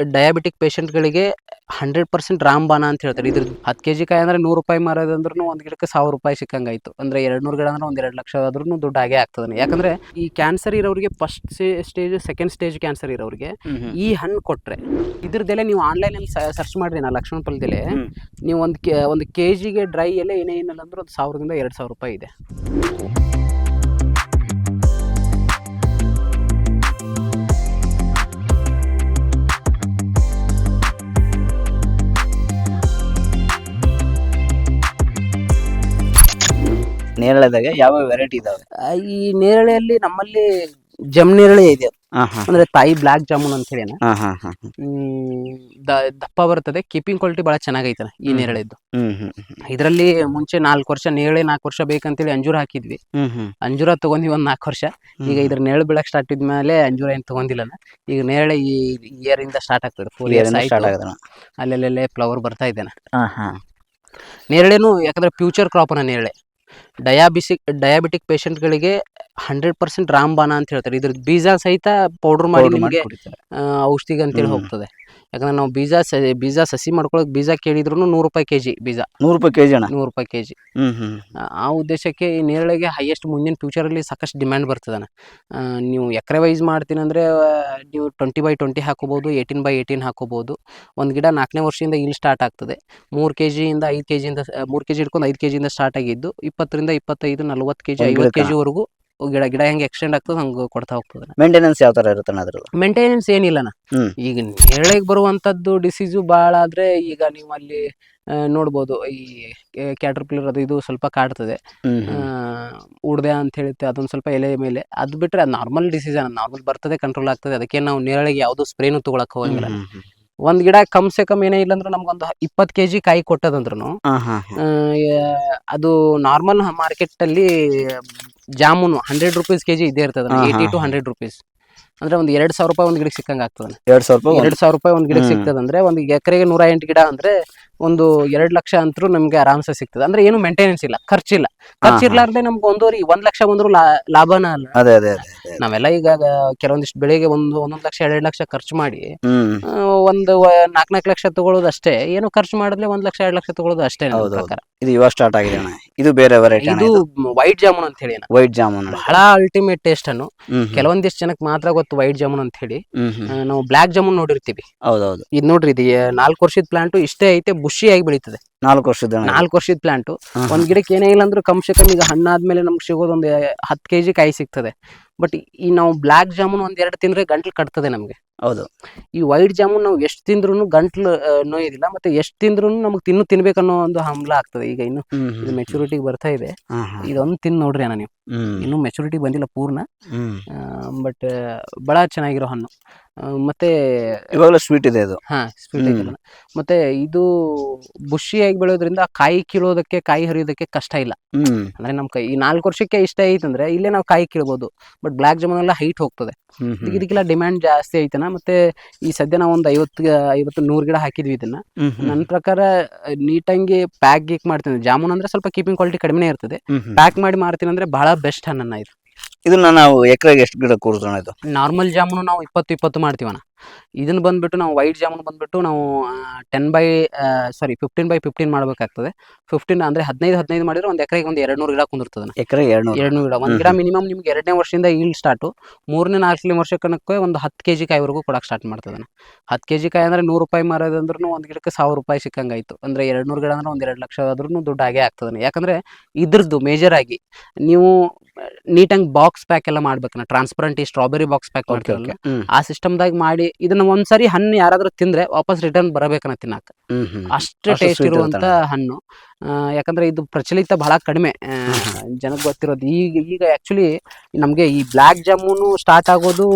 Diabetic ಪೇಷಂಟ್ಗಳಿಗೆ hundred percent ರಾಮ್ಬಾನ ಅಂತ ಹೇಳ್ತಾರೆ. ಇದ್ರ ಹತ್ತು ಕೆ ಜಿ ಕಾಯಿ ಅಂದ್ರೆ ನೂರು ರೂಪಾಯಿ ಮಾರೋದಂದ್ರೂ ಒಂದು ಗಿಡಕ್ಕೆ ಸಾವಿರ ರೂಪಾಯಿ ಸಿಕ್ಕಂಗಾಯ್ತು. ಅಂದ್ರೆ ಎರಡು ನೂರು ಗಿಡ ಅಂದ್ರೆ ಒಂದು ಎರಡು ಲಕ್ಷ ಆದ್ರೂ ದುಡ್ಡು ಆಗೇ ಆಗ್ತದೆ ಯಾಕಂದ್ರೆ ಈ ಕ್ಯಾನ್ಸರ್ ಇರೋರಿಗೆ first stage second stage cancer ಇರೋರಿಗೆ ಈ ಹಣ್ಣು ಕೊಟ್ಟರೆ ಇದ್ರದ್ದೆಲೆ ನೀವು ಆನ್ಲೈನಲ್ಲಿ ಸರ್ಚ್ ಮಾಡ್ರಿ ನಾ ಲಕ್ಷ್ಮಣ ನೀವು ಒಂದು ಕೆ ಒಂದು ಕೆ ಜಿಗೆ ಡ್ರೈ ಎಲೆ ಏನೇ ಏನಿಲ್ಲ ಅಂದ್ರೆ ಒಂದು ಸಾವಿರದಿಂದ ಎರಡು ಸಾವಿರ ರೂಪಾಯಿ ಇದೆ. ನೇರಳೆದಾಗ ಯಾವ ವೆರೈಟಿ ಇದಾವೆ? ಆ, ಈ ನೇರಳೆಯಲ್ಲಿ ನಮ್ಮಲ್ಲಿ ಜಮ್ ನೇರಳೆ ಇದೆ. ಹಾ ಹಾ. ಅಂದ್ರೆ ತಾಯಿ ಬ್ಲಾಕ್ ಜಾಮೂನ್ ಅಂತ ಹೇಳಿ ಹಾ ಹಾ ಹಾ ದ- ದಪ್ಪ ಬರ್ತದೆ ಕೀಪಿಂಗ್ ಕ್ವಾಲಿಟಿ ಬಹಳ ಚೆನ್ನಾಗೈತೆ ಈ ಹ್ಮ್. ನೇರಳೆದ್ದು. ಹ್ಮ್ ಹ್ಮ್ ಇದರಲ್ಲಿ ಮುಂಚೆ ನಾಲ್ಕು ವರ್ಷ ನೇರಳೆ ನಾಲ್ಕು ವರ್ಷ ಬೇಕಂತೇಳಿ ಅಂಜೂರ ಹಾಕಿದ್ವಿ. ಹ್ಮ್ ಹ್ಮ್. ಅಂಜೂರ ತಗೊಂಡ್ವಿ ಒಂದ್ ನಾಲ್ಕು ವರ್ಷ. ಈಗ ಇದ್ರ ನೇರಳೆ ಬೆಳಕ್ ಸ್ಟಾರ್ಟ್ ಇದ್ಮೇಲೆ ಅಂಜೂರ ಏನ್ ತಗೊಂಡಿಲ್ಲ ನಾ. ಈಗ ನೇರಳೆ ಈ ಇಯರ್ ಇಂದ ಸ್ಟಾರ್ಟ್ ಆಗ್ತದೆ. ಫೋರ್ ಇಯರ್ಸ್ ಸ್ಟಾರ್ಟ್ ಆಯ್ತು. ಆಗದ ಅಲ್ಲೆಲ್ಲೆಲ್ಲೇ ಫ್ಲವರ್ ಬರ್ತಾ ಇದ್ದೇನೆ ಹಾ ಹಾ. ನೇರಳೆನು ಯಾಕಂದ್ರೆ ಫ್ಯೂಚರ್ ಕ್ರಾಪ್ ಅನ್ನ ನೇರಳೆ. ಡಯಾಬಿಸಿಕ್ ಡಯಾಬಿಟಿಕ್ ಪೇಷಂಟ್ಗಳಿಗೆ ಹಂಡ್ರೆಡ್ ಪರ್ಸೆಂಟ್ ರಾಮ್ಬಾನ ಅಂತ ಹೇಳ್ತಾರೆ. ಇದ್ರ ಬೀಜ ಸಹಿತ ಪೌಡರ್ ಮಾಡಿ Powder ಮಾಡಿ ನಿಮಗೆ ಕುಡಿತಾರೆ. ಔಷಧಿಗೆ ಅಂತೇಳಿ ಹೋಗ್ತದೆ. ಯಾಕಂದ್ರೆ ನಾವು ಬೀಜ ಸ ಬೀಜ ಸಸಿ ಮಾಡ್ಕೊಳಕ್ ಬೀಜ ಕೇಳಿದ್ರು ನೂರು ರೂಪಾಯಿ ಕೆಜಿ ಬೀಜ. ನೂರು ರೂಪಾಯಿ ಕೆಜಿ ಅಣ್ಣ? ನೂರು ರೂಪಾಯಿ ಕೆಜಿ ಹ್ಮ್ ಹ್ಮ್ ಆ ಉದ್ದೇಶಕ್ಕೆ ಈ ನೇರಳೆಗೆ ಹೈಯೆಸ್ಟ್ ಮುಂದಿನ ಫ್ಯೂಚರಲ್ಲಿ ಸಾಕಷ್ಟು ಡಿಮ್ಯಾಂಡ್ ಬರ್ತದನ ನೀವು ಎಕರೆ ವೈಸ್ ಮಾಡ್ತೀನಿ ಅಂದರೆ ನೀವು ಟ್ವೆಂಟಿ ಬೈ ಟ್ವೆಂಟಿ ಹಾಕೋಬೋದು ಏಯ್ಟೀನ್ ಬೈ ಏಯ್ಟೀನ್ ಹಾಕೋಬೋದು. ಒಂದು ಗಿಡ ನಾಲ್ಕನೇ ವರ್ಷದಿಂದ ಇಲ್ಲಿ ಸ್ಟಾರ್ಟ್ ಆಗ್ತದೆ. ಮೂರು ಕೆ ಜಿಯಿಂದ ಐದು ಕೆ ಜಿಯಿಂದ ಮೂರು ಕೆ ಜಿ ಹಿಡ್ಕೊಂಡು ಐದು ಕೆ ಜಿಯಿಂದ ಸ್ಟಾರ್ಟ್ ಆಗಿದ್ದು ಇಪ್ಪತ್ತರಿಂದ ಇಪ್ಪತ್ತೈದು ನಲ್ವತ್ತು ಕೆ ಜಿ ಒಂದ್ ಐವತ್ತು ಕೆ ಗಿಡಕ್ಕ? ಜಿವರೆಗೂ ಗಿಡ ಗಿಡ ಹೆಂಗೆ ಎಕ್ಸ್ಟೆಂಡ್ ಆಗ್ತದೆ ಹಂಗ ಕೊಡ್ತಾ ಹೋಗ್ತದೆ ಮೇಂಟೆನೆನ್ಸ್ ಯಾವ ತರ ಇರುತ್ತೆ ಅದ್ರದ್ದು? ಮೇಂಟೆನೆನ್ಸ್ ಏನಿಲ್ಲನ ಹ್ಮ್. ಈಗ ನೇರಳೆಗೆ ಬರುವಂತದ್ದು ಡಿಸೀಸು ಬಹಳ ಆದ್ರೆ ಈಗ ನೀವು ಅಲ್ಲಿ ಆ, ನೋಡ್ಬೋದು ಈ ಕ್ಯಾಟರ್ಪಿಲ್ಲರ್ ಅದು ಇದು ಸ್ವಲ್ಪ ಕಾಡ್ತದೆ. ಹ್ಮ್ ಹ್ಮ್. ಉಡ್ದೆ ಅಂತ ಹೇಳುತ್ತೆ ಅದೊಂದು ಸ್ವಲ್ಪ ಎಲೆ ಮೇಲೆ. ಅದು ಬಿಟ್ರೆ ಅದು ನಾರ್ಮಲ್ ಡಿಸೀಸ್ ನಾರ್ಮಲ್ ಬರ್ತದೆ ಕಂಟ್ರೋಲ್ ಆಗ್ತದೆ. ಅದಕ್ಕೆ ನಾವು ನೇರಳೆಗೆ ಯಾವುದೋ ಸ್ಪ್ರೇನು ತಗೊಳಕ್ ಹೋಗಂಗಿಲ್ಲ. ಹ್ಮ್ ಹ್ಮ್ ಹ್ಮ್. ಒಂದ್ ಗಿಡ ಕಮ್ ಸೆ ಕಮ್ ಏನೇ ಇಲ್ಲ ಅಂದ್ರೆ ನಮ್ಗೊಂದು ಇಪ್ಪತ್ ಕೆ ಜಿ ಕಾಯಿ ಕೊಟ್ಟದಂದ್ರು ಹಾ ಹಾ. ಅದು ನಾರ್ಮಲ್ ಮಾರ್ಕೆಟ್ ಅಲ್ಲಿ ಜಾಮೂನು ಹಂಡ್ರೆಡ್ ರುಪೀಸ್ ಕೆಜಿ ಇದೇ ಇರ್ತದೆ eighty eighty two. Hundred rupees ಅಂದ್ರೆ ಒಂದು ಎರಡ್ ಸಾವಿರ ರೂಪಾಯಿ ಒಂದು ಗಿಡಕ್ಕೆ ಸಿಕ್ಕಂಗೆ ಆಗ್ತದೆ ಎರಡ್ ಸಾವಿರ ರೂಪಾಯಿ ಎರಡ್ ಸಾವಿರ ರೂಪಾಯಿ ಒಂದು ಗಿಡಕ್ಕೆ. ಸಿಗ್ತದೆ ಅಂದ್ರೆ ಒಂದು ಎಕರೆಗೆ ನೂರ ಎಂಟು ಗಿಡ ಅಂದ್ರೆ ಒಂದು ಎರಡ್ ಲಕ್ಷ ಅಂತರೂ ನಮ್ಗೆ ಆರಾಮ್ಸೆ ಸಿಗ್ತದೆ. ಅಂದ್ರೆ ಏನು ಮೇಂಟೆನೆನ್ಸ್ ಇಲ್ಲ ಖರ್ಚಿಲ್ಲ. ಖರ್ಚು. ಇರ್ಲಾರ್ದೆ ನಮ್ಗೆ ಒಂದೂವರೆ ಒಂದ್ ಲಕ್ಷ ಬಂದ್ರು ಲಾಭನ ಅಲ್ಲ. ಅದೇ ಅದೇ. ನಾವೆಲ್ಲ ಈಗ ಕೆಲವೊಂದಿಷ್ಟು ಬೆಳೆಗೆ ಒಂದು ಒಂದೊಂದ್ ಲಕ್ಷ ಎರಡ್ ಲಕ್ಷ ಖರ್ಚು ಮಾಡಿ ಒಂದು ನಾಲ್ಕು ನಾಲ್ಕು ಲಕ್ಷ ತಗೊಳ್ಳೋದು ಅಷ್ಟೇ ಏನು ಖರ್ಚು ಮಾಡಿದ್ರೆ ಒಂದ್ ಲಕ್ಷ ಎರಡ್ ಲಕ್ಷ ತಗೊಳ್ಳೋದು ಅಷ್ಟೇ ಇದು ಇವಾಗ ಸ್ಟಾರ್ಟ್ ಆಗಿದೆ ಇದು ಬೇರೆ ವೆರೈಟಿ ಇದು ವೈಟ್ ಜಾಮೂನ್ ಅಂತ ಹೇಳಿ. ವೈಟ್ ಜಾಮೂನ್ ಬಹಳ ಅಲ್ಟಿಮೇಟ್ ಟೇಸ್ಟ್ ಅನ್ನು. ಕೆಲವೊಂದಿಷ್ಟು ಜನಕ್ಕೆ ಮಾತ್ರ ಗೊತ್ತು ವೈಟ್ ಜಾಮೂನ್ ಅಂತ ಹೇಳಿ. ನಾವು ಬ್ಲಾಕ್ ಜಾಮೂನ್ ನೋಡಿರ್ತೀವಿ. ಹೌದೌದು. ಇದು ನೋಡ್ರಿ ಇದು ನಾಲ್ಕು ವರ್ಷದ ಪ್ಲಾಂಟ್ ಇಷ್ಟೇ ಐತೆ ಬುಷಿಯಾಗಿ ಬೆಳೀತದೆ. ನಾಲ್ಕು ವರ್ಷದ. ನಾಲ್ಕು ವರ್ಷದ ಪ್ಲಾಂಟ್. ಒಂದ್ ಗಿಡಕ್ಕೆ ಏನೇ ಇಲ್ಲ ಅಂದ್ರೂ ಕಮ್ ಸೆ ಕಮ್ ಈಗ ಹಣ್ಣಾದ್ಮೇಲೆ ನಮ್ಗೆ ಸಿಗೋದೊಂದು ಹತ್ತು ಕೆಜಿ ಕಾಯಿ ಸಿಗ್ತದೆ. ಬಟ್ ಈ ನಾವು ಬ್ಲಾಕ್ ಜಾಮೂನ್ ಒಂದ್ ಎರಡು ತಿಂದ್ರೆ ಗಂಟ್ಲು ಕಟ್ತದೆ ನಮ್ಗೆ. ಹೌದು. ಈ ವೈಟ್ ಜಾಮೂನ್ ನಾವು ಎಷ್ಟು ತಿಂದ್ರು ಗಂಟ್ಲು ನೋಯೋದಿಲ್ಲ. ಮತ್ತೆ ಎಷ್ಟು ತಿಂದ್ರು ನಮಗೆ ತಿನ್ನು ತಿನ್ಬೇಕನ್ನೋ ಒಂದು ಹಂಬಲ ಆಗ್ತದೆ. ಈಗ ಇನ್ನು ಇದು ಮೆಚುರಿಟಿಗೆ ಬರ್ತಾ ಇದೆ. ಇದೊಂದು ತಿಂದು ನೋಡ್ರಿ ಅಣ್ಣ ನೀವು. ಇನ್ನು ಮೆಚುರಿಟಿ ಬಂದಿಲ್ಲ ಪೂರ್ಣ. ಬಟ್ ಬಹಳ ಚೆನ್ನಾಗಿರೋ ಹಣ್ಣು. ಮತ್ತೆ ಇವಾಗಲೂ ಸ್ವೀಟ್ ಇದೆ ಇದು ಹಾ ಸ್ವೀಟ್ ಇದೆ ಐತಲ್ಲ. ಮತ್ತೆ ಇದು ಬುಷಿಯಾಗಿ ಬೆಳೆಯೋದ್ರಿಂದ ಕಾಯಿ ಕೀಳೋದಕ್ಕೆ ಕಾಯಿ ಹರಿಯೋದಕ್ಕೆ ಕಷ್ಟ ಇಲ್ಲ. ಹ್ಮ್. ಅಂದ್ರೆ ನಮ್ ಕೈ ಈ ನಾಲ್ಕು ವರ್ಷಕ್ಕೆ ಇಷ್ಟ ಐತಂದ್ರೆ ಇಲ್ಲೇ ನಾವು ಕಾಯಿ ಕೀಳ್ಬೋದು. ಬಟ್ ಬ್ಲಾಕ್ ಜಾಮೂನ್ ಎಲ್ಲ ಹೈಟ್ ಹೋಗ್ತದೆ. ಹ್ಮ್ ಹ್ಮ್. ಇದಕ್ಕೆಲ್ಲ ಡಿಮ್ಯಾಂಡ್ ಜಾಸ್ತಿ ಐತನ. ಮತ್ತೆ ಈ ಸದ್ಯ ನಾವು ಒಂದು ಐವತ್ತು ಐವತ್ತು ನೂರು ಗಿಡ ಹಾಕಿದ್ವಿ ಇದನ್ನ. ಹ್ಮ್ ಹ್ಮ್. ನನ್ನ ಪ್ರಕಾರ ನೀಟಂಗಿ ಪ್ಯಾಕ್ ಗೀಕ್ ಮಾಡ್ತೀನಿ. ಜಾಮೂನ್ ಅಂದ್ರೆ ಸ್ವಲ್ಪ ಕೀಪಿಂಗ್ ಕ್ವಾಲಿಟಿ ಕಡಿಮೆ ಇರ್ತದೆ. ಹ್ಮ್ ಹ್ಮ್. ಪ್ಯಾಕ್ ಮಾಡಿ ಮಾರ್ತೀನಿ ಅಂದ್ರೆ ಬಹಳ ಬೆಸ್ಟ್ ಹಣ್ಣನ್ನ ಇದು. ಇದನ್ನ ನಾವು ಎಕರೆಗೆ ಎಷ್ಟು ಗಿಡ ಕೂರಿಸೋಣ ಇದು? ನಾರ್ಮಲ್ ಜಾಮೂನು ನಾವು ಇಪ್ಪತ್ತು ಇಪ್ಪತ್ತು ಮಾಡ್ತೀವಣ್ಣ. ಇದನ್ನ ಬಂದ್ಬಿಟ್ಟು ನಾವು ವೈಟ್ ಜಾಮೂನ್ ಬಂದ್ಬಿಟ್ಟು ನಾವು ten by sorry fifteen by fifteen ಮಾಡಬೇಕಾಗ್ತದೆ. ಫಿಫ್ಟೀನ್ ಅಂದ್ರೆ ಹದಿನೈದು ಹದಿನೈದು ಮಾಡಿದ್ರೆ ಒಂದು ಎಕರೆಗೆ ಒಂದು ಎರಡು ನೂರು ಗಿಡ ಕುಂದಿರ್ತದೆ ಎಕರೆ ಎರಡು ಎರಡು ನೂರು ಗಿಡ. ಒಂದು ಗಿಡ ಮಿನಿಮಮ್ ನಿಮ್ಗೆ ಎರಡನೇ ವರ್ಷದಿಂದ ಈಲ್ಡ್ ಸ್ಟಾರ್ಟು ಮೂರನೇ ನಾಲ್ಕನೇ ವರ್ಷಕ್ಕನಕ್ಕೆ ಒಂದು ಹತ್ತು ಕೆ ಜಿ ಕಾಯಿವರೆಗೂ ಕೊಡಕ್ಕೆ ಸ್ಟಾರ್ಟ್ ಮಾಡ್ತದೆ ಹತ್ತು ಕೆ ಜಿ ಕಾಯಿ ಅಂದ್ರೆ ನೂರು ರೂಪಾಯಿ ಮಾರೋದಂದ್ರೂ ಒಂದು ಗಿಡಕ್ಕೆ ಸಾವಿರ ರೂಪಾಯಿ ಸಿಕ್ಕಂಗಾಯ್ತು. ಅಂದ್ರೆ ಎರಡು ನೂರು ಗಿಡ ಅಂದ್ರೆ ಒಂದು ಎರಡು ಲಕ್ಷ ಆದ್ರೂ ದುಡ್ಡು ಆಗೇ ಆಗ್ತದೆ ಯಾಕಂದ್ರೆ ಇದ್ರದ್ದು ಮೇಜರ್ ಆಗಿ ನೀವು ನೀಟಾಗಿ ಬಾಕ್ಸ್ ಪ್ಯಾಕ್ ಎಲ್ಲ ಮಾಡ್ಬೇಕನ್ನ ಟ್ರಾನ್ಸ್ಪರೆಂಟ್ ಈ ಸ್ಟ್ರಾಬೆರಿ ಬಾಕ್ಸ್ ಪ್ಯಾಕ್ ಹ್ಮ್. ಆ ಸಿಸ್ಟಮ್ದಾಗ ಮಾಡಿ ಇದನ್ನ ಒಂದ್ಸರಿ ಹಣ್ಣು ಯಾರಾದ್ರೂ ತಿಂದ್ರೆ ವಾಪಸ್ ರಿಟರ್ನ್ ಬರಬೇಕನ್ನ ತಿನ್ನಾಕ. ಹ್ಮ್ ಹ್ಮ್. ಅಷ್ಟು ಟೇಸ್ಟ್ ಇರುವಂತ ಹಣ್ಣು. ಯಾಕಂದ್ರೆ ಇದು ಪ್ರಚಲಿತ ಬಹಳ ಕಡಿಮೆ. ಜನಕ್ಕೆ ಗೊತ್ತಿರೋದು. ಈಗ ಈಗ ಆಕ್ಚುಲಿ ನಮ್ಗೆ ಈ ಬ್ಲಾಕ್ ಜಾಮೂನು ಸ್ಟಾರ್ಟ್ ಆಗೋದು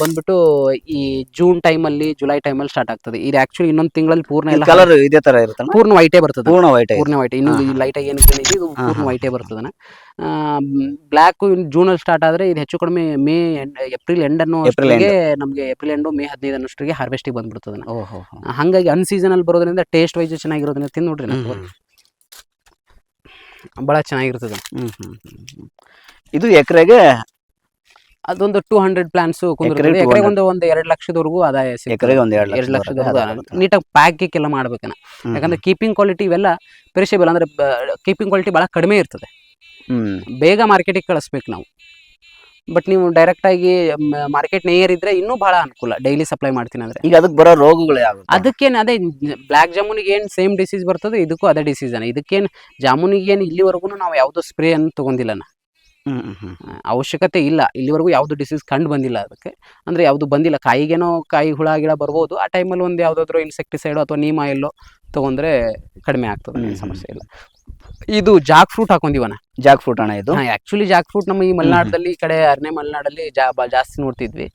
ಬಂದ್ಬಿಟ್ಟು ಈ ಜೂನ್ ಟೈಮ್ ಅಲ್ಲಿ ಜುಲೈ ಟೈಮಲ್ಲಿ ಸ್ಟಾರ್ಟ್ ಆಗ್ತದೆ. ಇದು ಆಕ್ಚುಲಿ ಇನ್ನೊಂದು ತಿಂಗಳಲ್ಲಿ ಪೂರ್ಣ ಎಲ್ಲ ಕಲರ್ ಇದೇ ತರ ಇರುತ್ತೆ ಪೂರ್ಣ ವೈಟೇ ಬರ್ತದೆ. ಪೂರ್ಣ ವೈಟ್ ಪೂರ್ಣ ವೈಟ್ ಇನ್ನು ಹಾ. ಲೈಟ್ ಆಗಿ ಏನು ಇದೆ ಪೂರ್ಣ. ವೈಟೇ ಬರ್ತದೆ ಬ್ಲ್ಯಾಕ್ ಜೂನ್ ಅಲ್ಲಿ ಸ್ಟಾರ್ಟ್ ಆದ್ರೆ ಇದು ಹೆಚ್ಚು ಕಡಿಮೆ ಮೇ ಏಪ್ರಿಲ್ ಎಂಡ್ ಅನ್ನೋ. ನಮಗೆ ಏಪ್ರಿಲ್ ಎಂಡು ಮೇ ಹದಿನೈದು ಅನ್ನೋಷ್ಟಿಗೆ ಹಾರ್ವೆಸ್ಟಿಗೆ ಬಂದ್ಬಿಡ್ತದೆ ಓಹೋ ಹಂಗಾಗಿ ಅನ್ ಸೀಸನ್ ಅಲ್ಲಿ ಬರೋದ್ರಿಂದ ಟೇಸ್ಟ್ ವೈಸ್ ಚೆನ್ನಾಗಿರೋದ್ರಿಂದ ತಿಂದು ನೋಡ್ರಿ ಹ್ಮ್ ಭಾಳ. ಚೆನ್ನಾಗಿರ್ತದೆ. ಇದು ಎಕರೆಗೆ? ಅದೊಂದು ಟೂ ಹಂಡ್ರೆಡ್ ಪ್ಲಾನ್ಸ್ ಕುಂದಿರ್ತದೆ ಎಕರೆಗೆ ಎಕರೆಗೆ 200. ಒಂದು ಒಂದು ಎರಡು ಲಕ್ಷದವರೆಗೂ ಆದಾಯ. ಎಕರೆಗೆ ಒಂದ್ ಎರಡ್ ಎರಡು ಲಕ್ಷದವರೆಗೆ ಆದಾಯ ಲಕ್ಷದವರೆಗೂ ನೀಟಾಗಿ ಪ್ಯಾಕಿಂಗ್ ಎಲ್ಲ ಮಾಡ್ಬೇಕನ. ಯಾಕಂದ್ರೆ ಕೀಪಿಂಗ್ ಕ್ವಾಲಿಟಿ ಇವೆಲ್ಲ ಪೆರಿಷೇಬಲ್ ಅಂದ್ರೆ ಕೀಪಿಂಗ್ ಕ್ವಾಲಿಟಿ ಭಾಳ ಕಡಿಮೆ ಇರ್ತದೆ. ಬೇಗ ಮಾರ್ಕೆಟಿಗೆ ಕಳಿಸ್ಬೇಕು ನಾವು. ಬಟ್ ನೀವು ಡೈರೆಕ್ಟ್ ಆಗಿ ಮಾರ್ಕೆಟ್ ನೇಯರ್ ಇದ್ರೆ ಇನ್ನೂ ಬಹಳ ಅನುಕೂಲ. ಡೈಲಿ ಸಪ್ಲೈ ಮಾಡ್ತೀನಿ ಅಂದ್ರೆ. ಈಗ ಅದಕ್ಕೆ ಬರೋ ರೋಗಗಳು ಯಾವ ಅದಕ್ಕೇನು ಅದೇ ಬ್ಲಾಕ್ ಜಾಮೂನಿಗೆ ಏನು ಸೇಮ್ ಡಿಸೀಸ್ ಬರ್ತದೆ ಇದಕ್ಕೂ ಅದೇ ಡಿಸೀಸ್ ಅನ್ನ ಇದಕ್ಕೇನು ಜಾಮೂನಿಗೆ ಏನು ಇಲ್ಲಿವರೆಗೂ ನಾವು ಯಾವುದೋ ಸ್ಪ್ರೇ ಅನ್ನು ತಗೊಂಡಿಲ್ಲ ನಾ. ಹ್ಮ್ ಹ್ಮ್ ಹ್ಮ್. ಅವಶ್ಯಕತೆ ಇಲ್ಲ. ಇಲ್ಲಿವರೆಗೂ ಯಾವುದು ಡಿಸೀಸ್ ಕಂಡು ಬಂದಿಲ್ಲ ಅದಕ್ಕೆ. ಅಂದ್ರೆ ಯಾವುದು ಬಂದಿಲ್ಲ. ಕಾಯಿಗೇನೋ ಕಾಯಿ ಹುಳ ಗಿಡ ಬರ್ಬೋದು. ಆ ಟೈಮಲ್ಲಿ ಒಂದು ಯಾವುದಾದ್ರೂ ಇನ್ಸೆಕ್ಟಿಸೈಡ್ ಅಥವಾ ನೀಮ್ ಆಯಿಲ್ ತಗೊಂಡ್ರೆ ಕಡಿಮೆ ಆಗ್ತದೆ ಸಮಸ್ಯೆ ಇಲ್ಲ. ಇದು ಜಾಕ್ ಫ್ರೂಟ್ ಹಾಕೊಂಡಿವನ? ಜಾಕ್ ಫ್ರೂಟ್ ಅಣ್ಣ ಇದು. ಆಕ್ಚುಲಿ ಜಾಕ್ ಫ್ರೂಟ್ ನಮ್ಮ ಈ ಮಲೆನಾಡಲ್ಲಿ ಈ ಕಡೆ ಅರಣ್ಯ ಮಲೆನಾಡಲ್ಲಿ ಜಾಸ್ತಿ ನೋಡ್ತಿದ್ವಿ.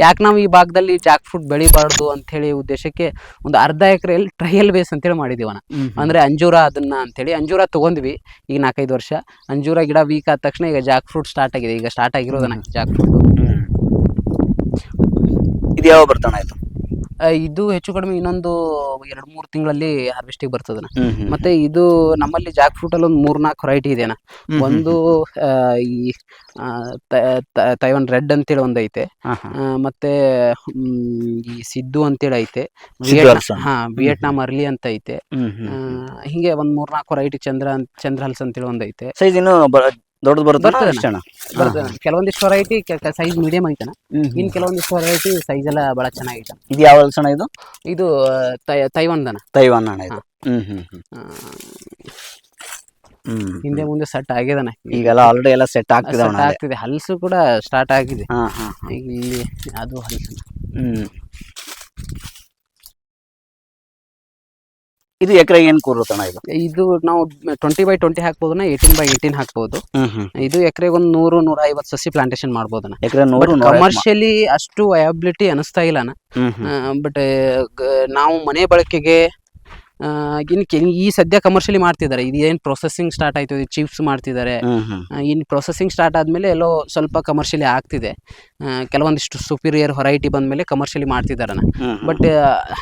ಯಾಕೆ ನಾವು ಈ ಭಾಗದಲ್ಲಿ ಜಾಕ್ ಫ್ರೂಟ್ ಬೆಳಿಬಾರ್ದು ಅಂತ ಹೇಳಿ ಉದ್ದೇಶಕ್ಕೆ ಒಂದು ಅರ್ಧ ಎಕರೆಯಲ್ಲಿ ಟ್ರಯಲ್ ಬೇಸ್ ಅಂತೇಳಿ ಮಾಡಿದೀವನ. ಹ್ಮ್ ಹ್ಮ್. ಅಂದ್ರೆ ಅಂಜೂರ ಅದನ್ನ ಅಂತೇಳಿ ಅಂಜೂರ ತಗೊಂಡ್ವಿ ಈಗ ನಾಲ್ಕೈದು ವರ್ಷ. ಅಂಜೂರ ಗಿಡ ವೀಕ್ ಆದ ತಕ್ಷಣ ಈಗ ಜಾಕ್ ಫ್ರೂಟ್ ಸ್ಟಾರ್ಟ್ ಆಗಿದೆ. ಈಗ ಸ್ಟಾರ್ಟ್ ಆಗಿರೋದನ್ನ ಜಾಕ್ ಫ್ರೂಟ್ ಇದು ಯಾವ ಬರ್ತಾಣ ಇದು? ಇದು ಹೆಚ್ಚು ಕಡಿಮೆ ಇನ್ನೊಂದು ಎರಡು ಮೂರು ತಿಂಗಳಲ್ಲಿ ಹಾರ್ವೆಸ್ಟಿಗೆ ಬರ್ತದ. ಮತ್ತೆ ಇದು ನಮ್ಮಲ್ಲಿ ಜಾಕ್ ಫ್ರೂಟ್ ಅಲ್ಲಿ ಒಂದು ಮೂರ್ ನಾಲ್ಕು ವೆರೈಟಿ ಇದೆನ ಒಂದು ಆ, ಈ ಆ, ತ- ತ- ತೈವಾನ್ ರೆಡ್ ಅಂತೇಳಿ ಒಂದು ಐತೆ. ಆ, ಮತ್ತೆ ಈ ಸಿದ್ದು ಅಂತೇಳಿ ಐತೆ ಸಿದ್ದು ವಿಯೆಟ್ನಾ- ಅರಸನ್. ಹಾ ವಿಯೆಟ್ನಾಂ ಅರ್ಲಿ ಅಂತ ಐತೆ ಆ. ಹಿಂಗೆ ಒಂದ್ ಮೂರ್ ನಾಲ್ಕು ವೆರೈಟಿ ಚಂದ್ರ ಅಂತ- ಚಂದ್ರ ಹಲ್ಸ್ ಅಂತೇಳಿ ಒಂದು ಐತೆ ಸೈಜ್ ಇನ್ನು ದೊಡ್ಡದು ಬರುತ್ತೆ ಅಷ್ಟೇ ಇಷ್ಟ ಅಣ್ಣ. ಕೆಲವೊಂದಿಷ್ಟು ವೆರೈಟಿ ಸೈಜ್ ಮೀಡಿಯಂ ಐತನ ಇನ್ ಕೆಲವೊಂದಿಷ್ಟು ವೆರೈಟಿ ಸೈಜ್ ಎಲ್ಲ ಬಹಳ ಚೆನ್ನಾಗಿದೆ ಇದು ಯಾವ ಲಕ್ಷಣ ಇದು? ಇದು ತೈವಾನ್ ದನ ತೈವಾನ್ ಅಣ್ಣ ಇದು. ಹ್ಮ್ ಹ್ಮ್ ಹಿಂದೆ ಮುಂದೆ ಸೆಟ್ ಆಗ್ಯದನ ಈಗೆಲ್ಲ ಆಲ್ರೆಡಿ ಎಲ್ಲ ಸೆಟ್ ಆಗ್ತಿದೆ. ಆಗ್ತಿದೆ. ಹಲ್ಸು ಕೂಡ ಸ್ಟಾರ್ಟ್ ಆಗಿದೆ. ಈಗ ಇಲ್ಲಿ ಅದು ಹಲ್ಸು. ಹ್ಮ್. ಇದು ಎಕರೆ ಏನ್ ಕೂರುತ್ತಣ ಇದು? ಇದು ನಾವು ಟ್ವೆಂಟಿ ಬೈ ಟ್ವೆಂಟಿ ಹಾಕ್ಬೋದನ ಏಯ್ಟೀನ್ ಬೈ ಏಯ್ಟೀನ್ ಹಾಕ್ಬೋದು. ಇದು ಎಕರೆಗೆ ಒಂದ್ ನೂರು ನೂರ ಐವತ್ ಸಸಿ ಪ್ಲಾಂಟೇಶನ್ ಮಾಡಬಹುದು ಎಕರೆ ನೂರು ಕಮರ್ಷಿಯಲಿ ಅಷ್ಟು ವಯಬಿಲಿಟಿ ಅನಿಸ್ತಾ ಇಲ್ಲ ಬಟ್ ನಾವು ಮನೆ ಬಳಕೆಗೆ ಆ, ಇನ್ ಕೆ- ಈ ಸದ್ಯ ಕಮರ್ಷಿಯಲಿ ಮಾಡ್ತಿದ್ದಾರೆ. ಇದು ಏನು ಪ್ರೊಸೆಸಿಂಗ್ ಸ್ಟಾರ್ಟ್ ಆಯ್ತು ಚಿಪ್ಸ್ ಮಾಡ್ತಿದ್ದಾರೆ. ಇನ್ನು ಪ್ರೊಸೆಸಿಂಗ್ ಸ್ಟಾರ್ಟ್ ಆದ್ಮೇಲೆ ಎಲ್ಲೋ ಸ್ವಲ್ಪ ಕಮರ್ಷಿಯಲಿ ಆಗ್ತಿದೆ. ಕೆಲವೊಂದಿಷ್ಟು ಸುಪೀರಿಯರ್ ಹೊರೈಟಿ ಬಂದ್ಮೇಲೆ ಕಮರ್ಷಿಯಲಿ ಮಾಡ್ತಿದ್ದಾರೆ ಬಟ್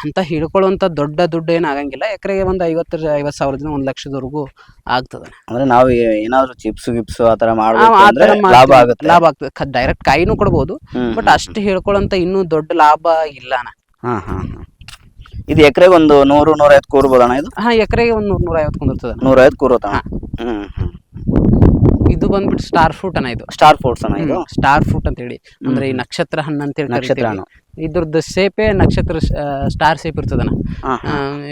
ಅಂತ ಹಿಡ್ಕೊಳ್ಳುವಂಥ ದೊಡ್ಡ ದುಡ್ಡು ಏನು ಆಗಂಗಿಲ್ಲ. ಎಕರೆಗೆ ಒಂದು ಐವತ್ತು ಐವತ್ತು ಸಾವಿರದಿಂದ ಒಂದು ಲಕ್ಷದವರೆಗೂ ಆಗ್ತದೆ ಅಂದ್ರೆ ನಾವು ಏನಾದ್ರು ಚಿಪ್ಸ್ ಗಿಪ್ಸ್ ಆತರ ಆ- ಥರ ಲಾಭ. ಆಗುತ್ತೆ. ಲಾಭ ಆಗ್ತದೆ. ಡೈರೆಕ್ಟ್ ಕಾಯಿನೂ ಕೊಡ್ಬೋದು. ಬಟ್ ಅಷ್ಟು ಹೇಳ್ಕೊಳ್ಳೋಂಥ ಇನ್ನೂ ದೊಡ್ಡ ಲಾಭ ಇಲ್ಲನ ಹಾ ಹಾ ಇದು ಎಕರೆಗೆ ಒಂದು ನೂರು ನೂರೈವತ್ತು ಕೂರ್ಬೋದಣ್ಣ ಇದು? ಹಾ ಎಕರೆಗೆ ಒಂದು ನೂರ ನೂರ ಐವತ್ತು ಕುಂದಿರ್ತದೆ. ನೂರೈವತ್ತು ಐವತ್ತು ಹ್ಮ್ ಹ್ಮ್ ಇದು ಬಂದ್ಬಿಟ್ಟು ಸ್ಟಾರ್ ಫ್ರೂಟ್ ಅನ್ನ ಇದು. ಸ್ಟಾರ್ ಫೋರ್ಟ್ಸ್ ಅಣ್ಣ ಇದು? ಸ್ಟಾರ್ ಫ್ರೂಟ್ ಅಂತ ಹೇಳಿ ಅಂದ್ರೆ ಈ ನಕ್ಷತ್ರ ಹಣ್ಣು ಅಂತೇಳಿ ನಕ್ಷತ್ರ ಕರಿತೀವಿ. ಹಣ್ಣು. ಇದ್ರದ್ದು ಸೇಪೆ ನಕ್ಷತ್ರ ಸ್ಟಾರ್ ಸೇಪ್ ಇರ್ತದನ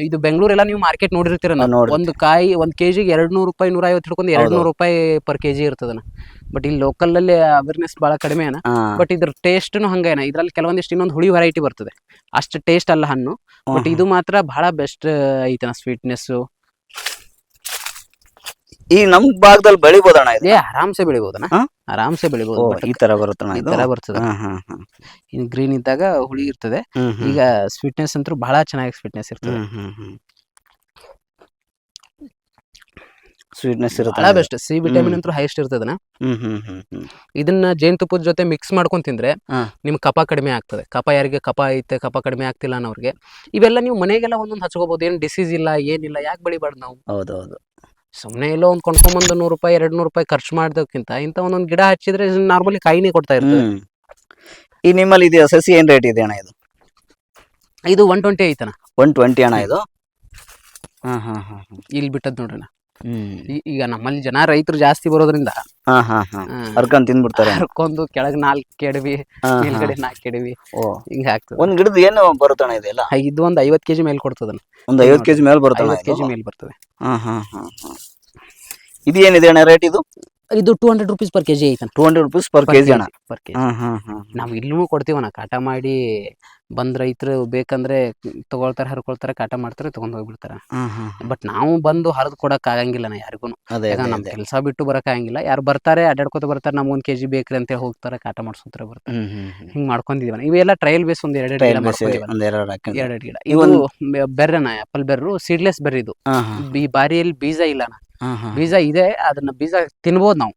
ಇದು ಬೆಂಗಳೂರೆಲ್ಲ ನೀವು ಮಾರ್ಕೆಟ್ ನೋಡಿರ್ತೀರ ಒಂದು ಕಾಯಿ ಒಂದು ಕೆಜಿಗೆ ಎರಡು ನೂರು ರೂಪಾಯಿ ನೂರ ಐವತ್ತು ಹಿಡ್ಕೊಂಡು ಎರಡು ನೂರು ರೂಪಾಯಿ ಪರ್ ಕೆಜಿ ಇರ್ತದನ ಬಟ್ ಇಲ್ಲಿ ಲೋಕಲ್ ಅಲ್ಲಿ ಅವೇರ್ನೆಸ್ ಬಹಳ ಕಡಿಮೆ ಅನ ಬಟ್ ಇದ್ರ ಟೇಸ್ಟ್ನು ಹಂಗೇನ ಇದ್ರಲ್ಲಿ ಕೆಲವೊಂದಿಷ್ಟು ಇನ್ನೊಂದು ಹುಳಿ ವೆರೈಟಿ ಬರ್ತದೆ. ಅಷ್ಟು ಟೇಸ್ಟ್ ಅಲ್ಲ ಹಣ್ಣು. ಬಟ್ ಇದು ಮಾತ್ರ ಬಹಳ ಬೆಸ್ಟ್ ಐತನ ಸ್ವೀಟ್ನೆಸ್ ಈ ನಮ್ ಭಾಗದಲ್ಲಿ ಬೆಳಿಬೋದಣ್ಣ ಅಣ್ಣ ಏ ಆರಾಮ್ಸೆ ಬೆಳಿಬೋದಣ್ಣ? ಆರಾಮ್ಸೆ ಬೆಳಿಬಹುದು ಈ ತರ ಈ ಬರ್ತದೆ. ಹಾ ಇನ್ ಗ್ರೀನ್ ಇದ್ದಾಗ ಹುಳಿ ಇರ್ತದೆ. ಈಗ ಸ್ವೀಟ್ನೆಸ್ ಅಂತೂ ಬಹಳ ಚೆನ್ನಾಗಿ ಸ್ವೀಟ್ನೆಸ್ ಇರ್ತದೆ. ಸ್ವೀಟ್ನೆಸ್ ಬಹಳ ಇರುತ್ತೆ ಬೆಸ್ಟ್ ಸಿ ವಿಟಮಿನ್. ಅಂತೂ ಹೈಸ್ಟ್ ಇರ್ತದನ ಇದನ್ನ ಜೇನುತುಪ್ಪದ ಜೊತೆ ಮಿಕ್ಸ್ ಮಾಡ್ಕೊಂಡ್ ತಿಂದ್ರೆ. ನಿಮ್ ಕಫ ಕಡಿಮೆ ಆಗ್ತದೆ. ಕಪ ಯಾರಿಗೆ ಕಪ ಐತೆ ಕಪ ಕಡಿಮೆ ಆಗ್ತಿಲ್ಲ ಅನ್ನೋರಿಗೆ ಇವೆಲ್ಲ ನೀವು ಮನೆಗೆಲ್ಲ ಒಂದೊಂದು ಹಚ್ಕೋಬಹುದು ಏನ್ ಡಿಸೀಸ್ ಇಲ್ಲ ಏನಿಲ್ಲ ಯಾಕೆ ಬೆಳಿಬಾರ್ದು ನಾವು? ಹೌದೌದು. ಸುಮ್ಮನೆ ಎಲ್ಲೋ ಒಂದು ಕೊಂಡ್ಕೊಂಬಂದು ನೂರು ರೂಪಾಯಿ ಎರಡು ನೂರು ರೂಪಾಯಿ ಖರ್ಚು ಮಾಡೋದಕ್ಕಿಂತ ಇಂಥ ಒಂದೊಂದು ಗಿಡ ಹಚ್ಚಿದ್ರೆ ನಾರ್ಮಲಿ ಕಾಯಿನೇ ಕೊಡ್ತಾ ಇರ್ತದೆ. ಹ್ಮ್. ಈ ನಿಮ್ಮಲ್ಲಿ ಇದೆಯಾ ಸಸಿ? ಏನ್ ರೇಟ್ ಇದೆ ಅಣ್ಣ ಇದು? ಇದು ಒನ್ ಟ್ವೆಂಟಿ ಐತನ ಒನ್ ಟ್ವೆಂಟಿ ಅಣ್ಣ ಇದು? ಹಾ ಹಾ ಹಾ. ಇಲ್ಲಿ ಬಿಟ್ಟದ್ ನೋಡೋಣ ಈ- ಈಗ ನಮ್ಮಲ್ಲಿ ಜನ ರೈತರು ಜಾಸ್ತಿ ಬರೋದ್ರಿಂದ ಹಾ ಹಾ ಹಾ. ಆ, ಹರ್ಕೊಂಡ್ ತಿಂದ್ಬಿಡ್ತಾರೆ ಹರ್ಕೊಂಡು ಕೆಳಗ್ ನಾಲ್ಕು ಕೆಡವಿ ಹಾ. ಮೇಲ್ಗಡೆ ನಾಲ್ಕು ಕೆಡವಿ ಓ. ಹಿಂಗ ಆಗ್ತದೆ ಒಂದ್ ಗಿಡದ ಏನು ಬರುತ್ತಣ್ಣ ಇದೆಲ್ಲ? ಇದು ಒಂದ್ ಐವತ್ ಕೆಜಿ ಮೇಲೆ ಕೊಡ್ತದನ ಒಂದ್ ಐವತ್ ಕೆಜಿ ಮೇಲೆ ಬರುತ್ತಣ್ಣ ಐವತ್ ಕೆಜಿ ಮೇಲೆ ಬರ್ತದೆ. ಹಾ ಹಾ ಹಾ ಹಾ. ಇದು ಏನಿದೆ ಅಣ್ಣ ರೇಟ್ ಇದು? ಇದು two hundred rupees per KG ಐತನ two hundred rupees per KG ಅಣ್ಣ. Per KG. ಹಾ ಹಾ ಹಾ. ನಾವು ಇಲ್ಲೂ ಕೊಡ್ತೀವಣ್ಣ ಕಾಟ ಮಾಡಿ ಬಂದ್ ರೈತರು ಬೇಕಂದ್ರೆ ತಗೊಳ್ತಾರೆ ಹರ್ಕೊಳ್ತಾರೆ ಕಾಟ ಮಾಡ್ತಾರೆ ತಗೊಂಡ್ ಹೋಗ್ಬಿಡ್ತಾರೆ. ಬಟ್ ನಾವು ಬಂದು ಹರಿದು ಕೊಡಕ್ ಆಗಂಗಿಲ್ಲನ ಯಾರಿಗೂ ಅದೇ ಯಾಕಂದ್ರೆ ಅದೇ ನಮ್ ಕೆಲಸ ಬಿಟ್ಟು ಬರಕ್ ಆಗಂಗಿಲ್ಲ. ಯಾರು ಬರ್ತಾರೆ ಅಡ್ಡಾಡ್ಕೊತ ಬರ್ತಾರೆ ನಮ್ ಒಂದ್ ಕೆಜಿ ಬೇಕ್ರಿ ಅಂತ ಹೇಳಿ ಹೋಗ್ತಾರೆ ಕಾಟ ಮಾಡ್ಸೋತ್ರ ಬರ್ತಾರೆ. ಹಿಂಗ್ ಮಾಡ್ಕೊಂಡಿದೀವಣ್ಣ ಇವೆಲ್ಲ ಟ್ರಯಲ್ ಬೇಸ್ ಒಂದ್ ಎರಡೆರಡು ಗಿಡ ಎರಡು ಎರಡೆರಡು ಗಿಡ. ಇವು ಬೆರ್ರನ ಆಪಲ್ ಬೆರ್ರು ಸೀಡ್ಲೆಸ್ ಬೆರ್ರಿ ಇದು. ಈ ಬಾರಿಯಲ್ಲಿ ಬೀಜ ಇಲ್ಲ ಬೀಜ ಇದೆ ಅದನ್ನ ಬೀಜ ತಿನ್ಬೋದು ನಾವು.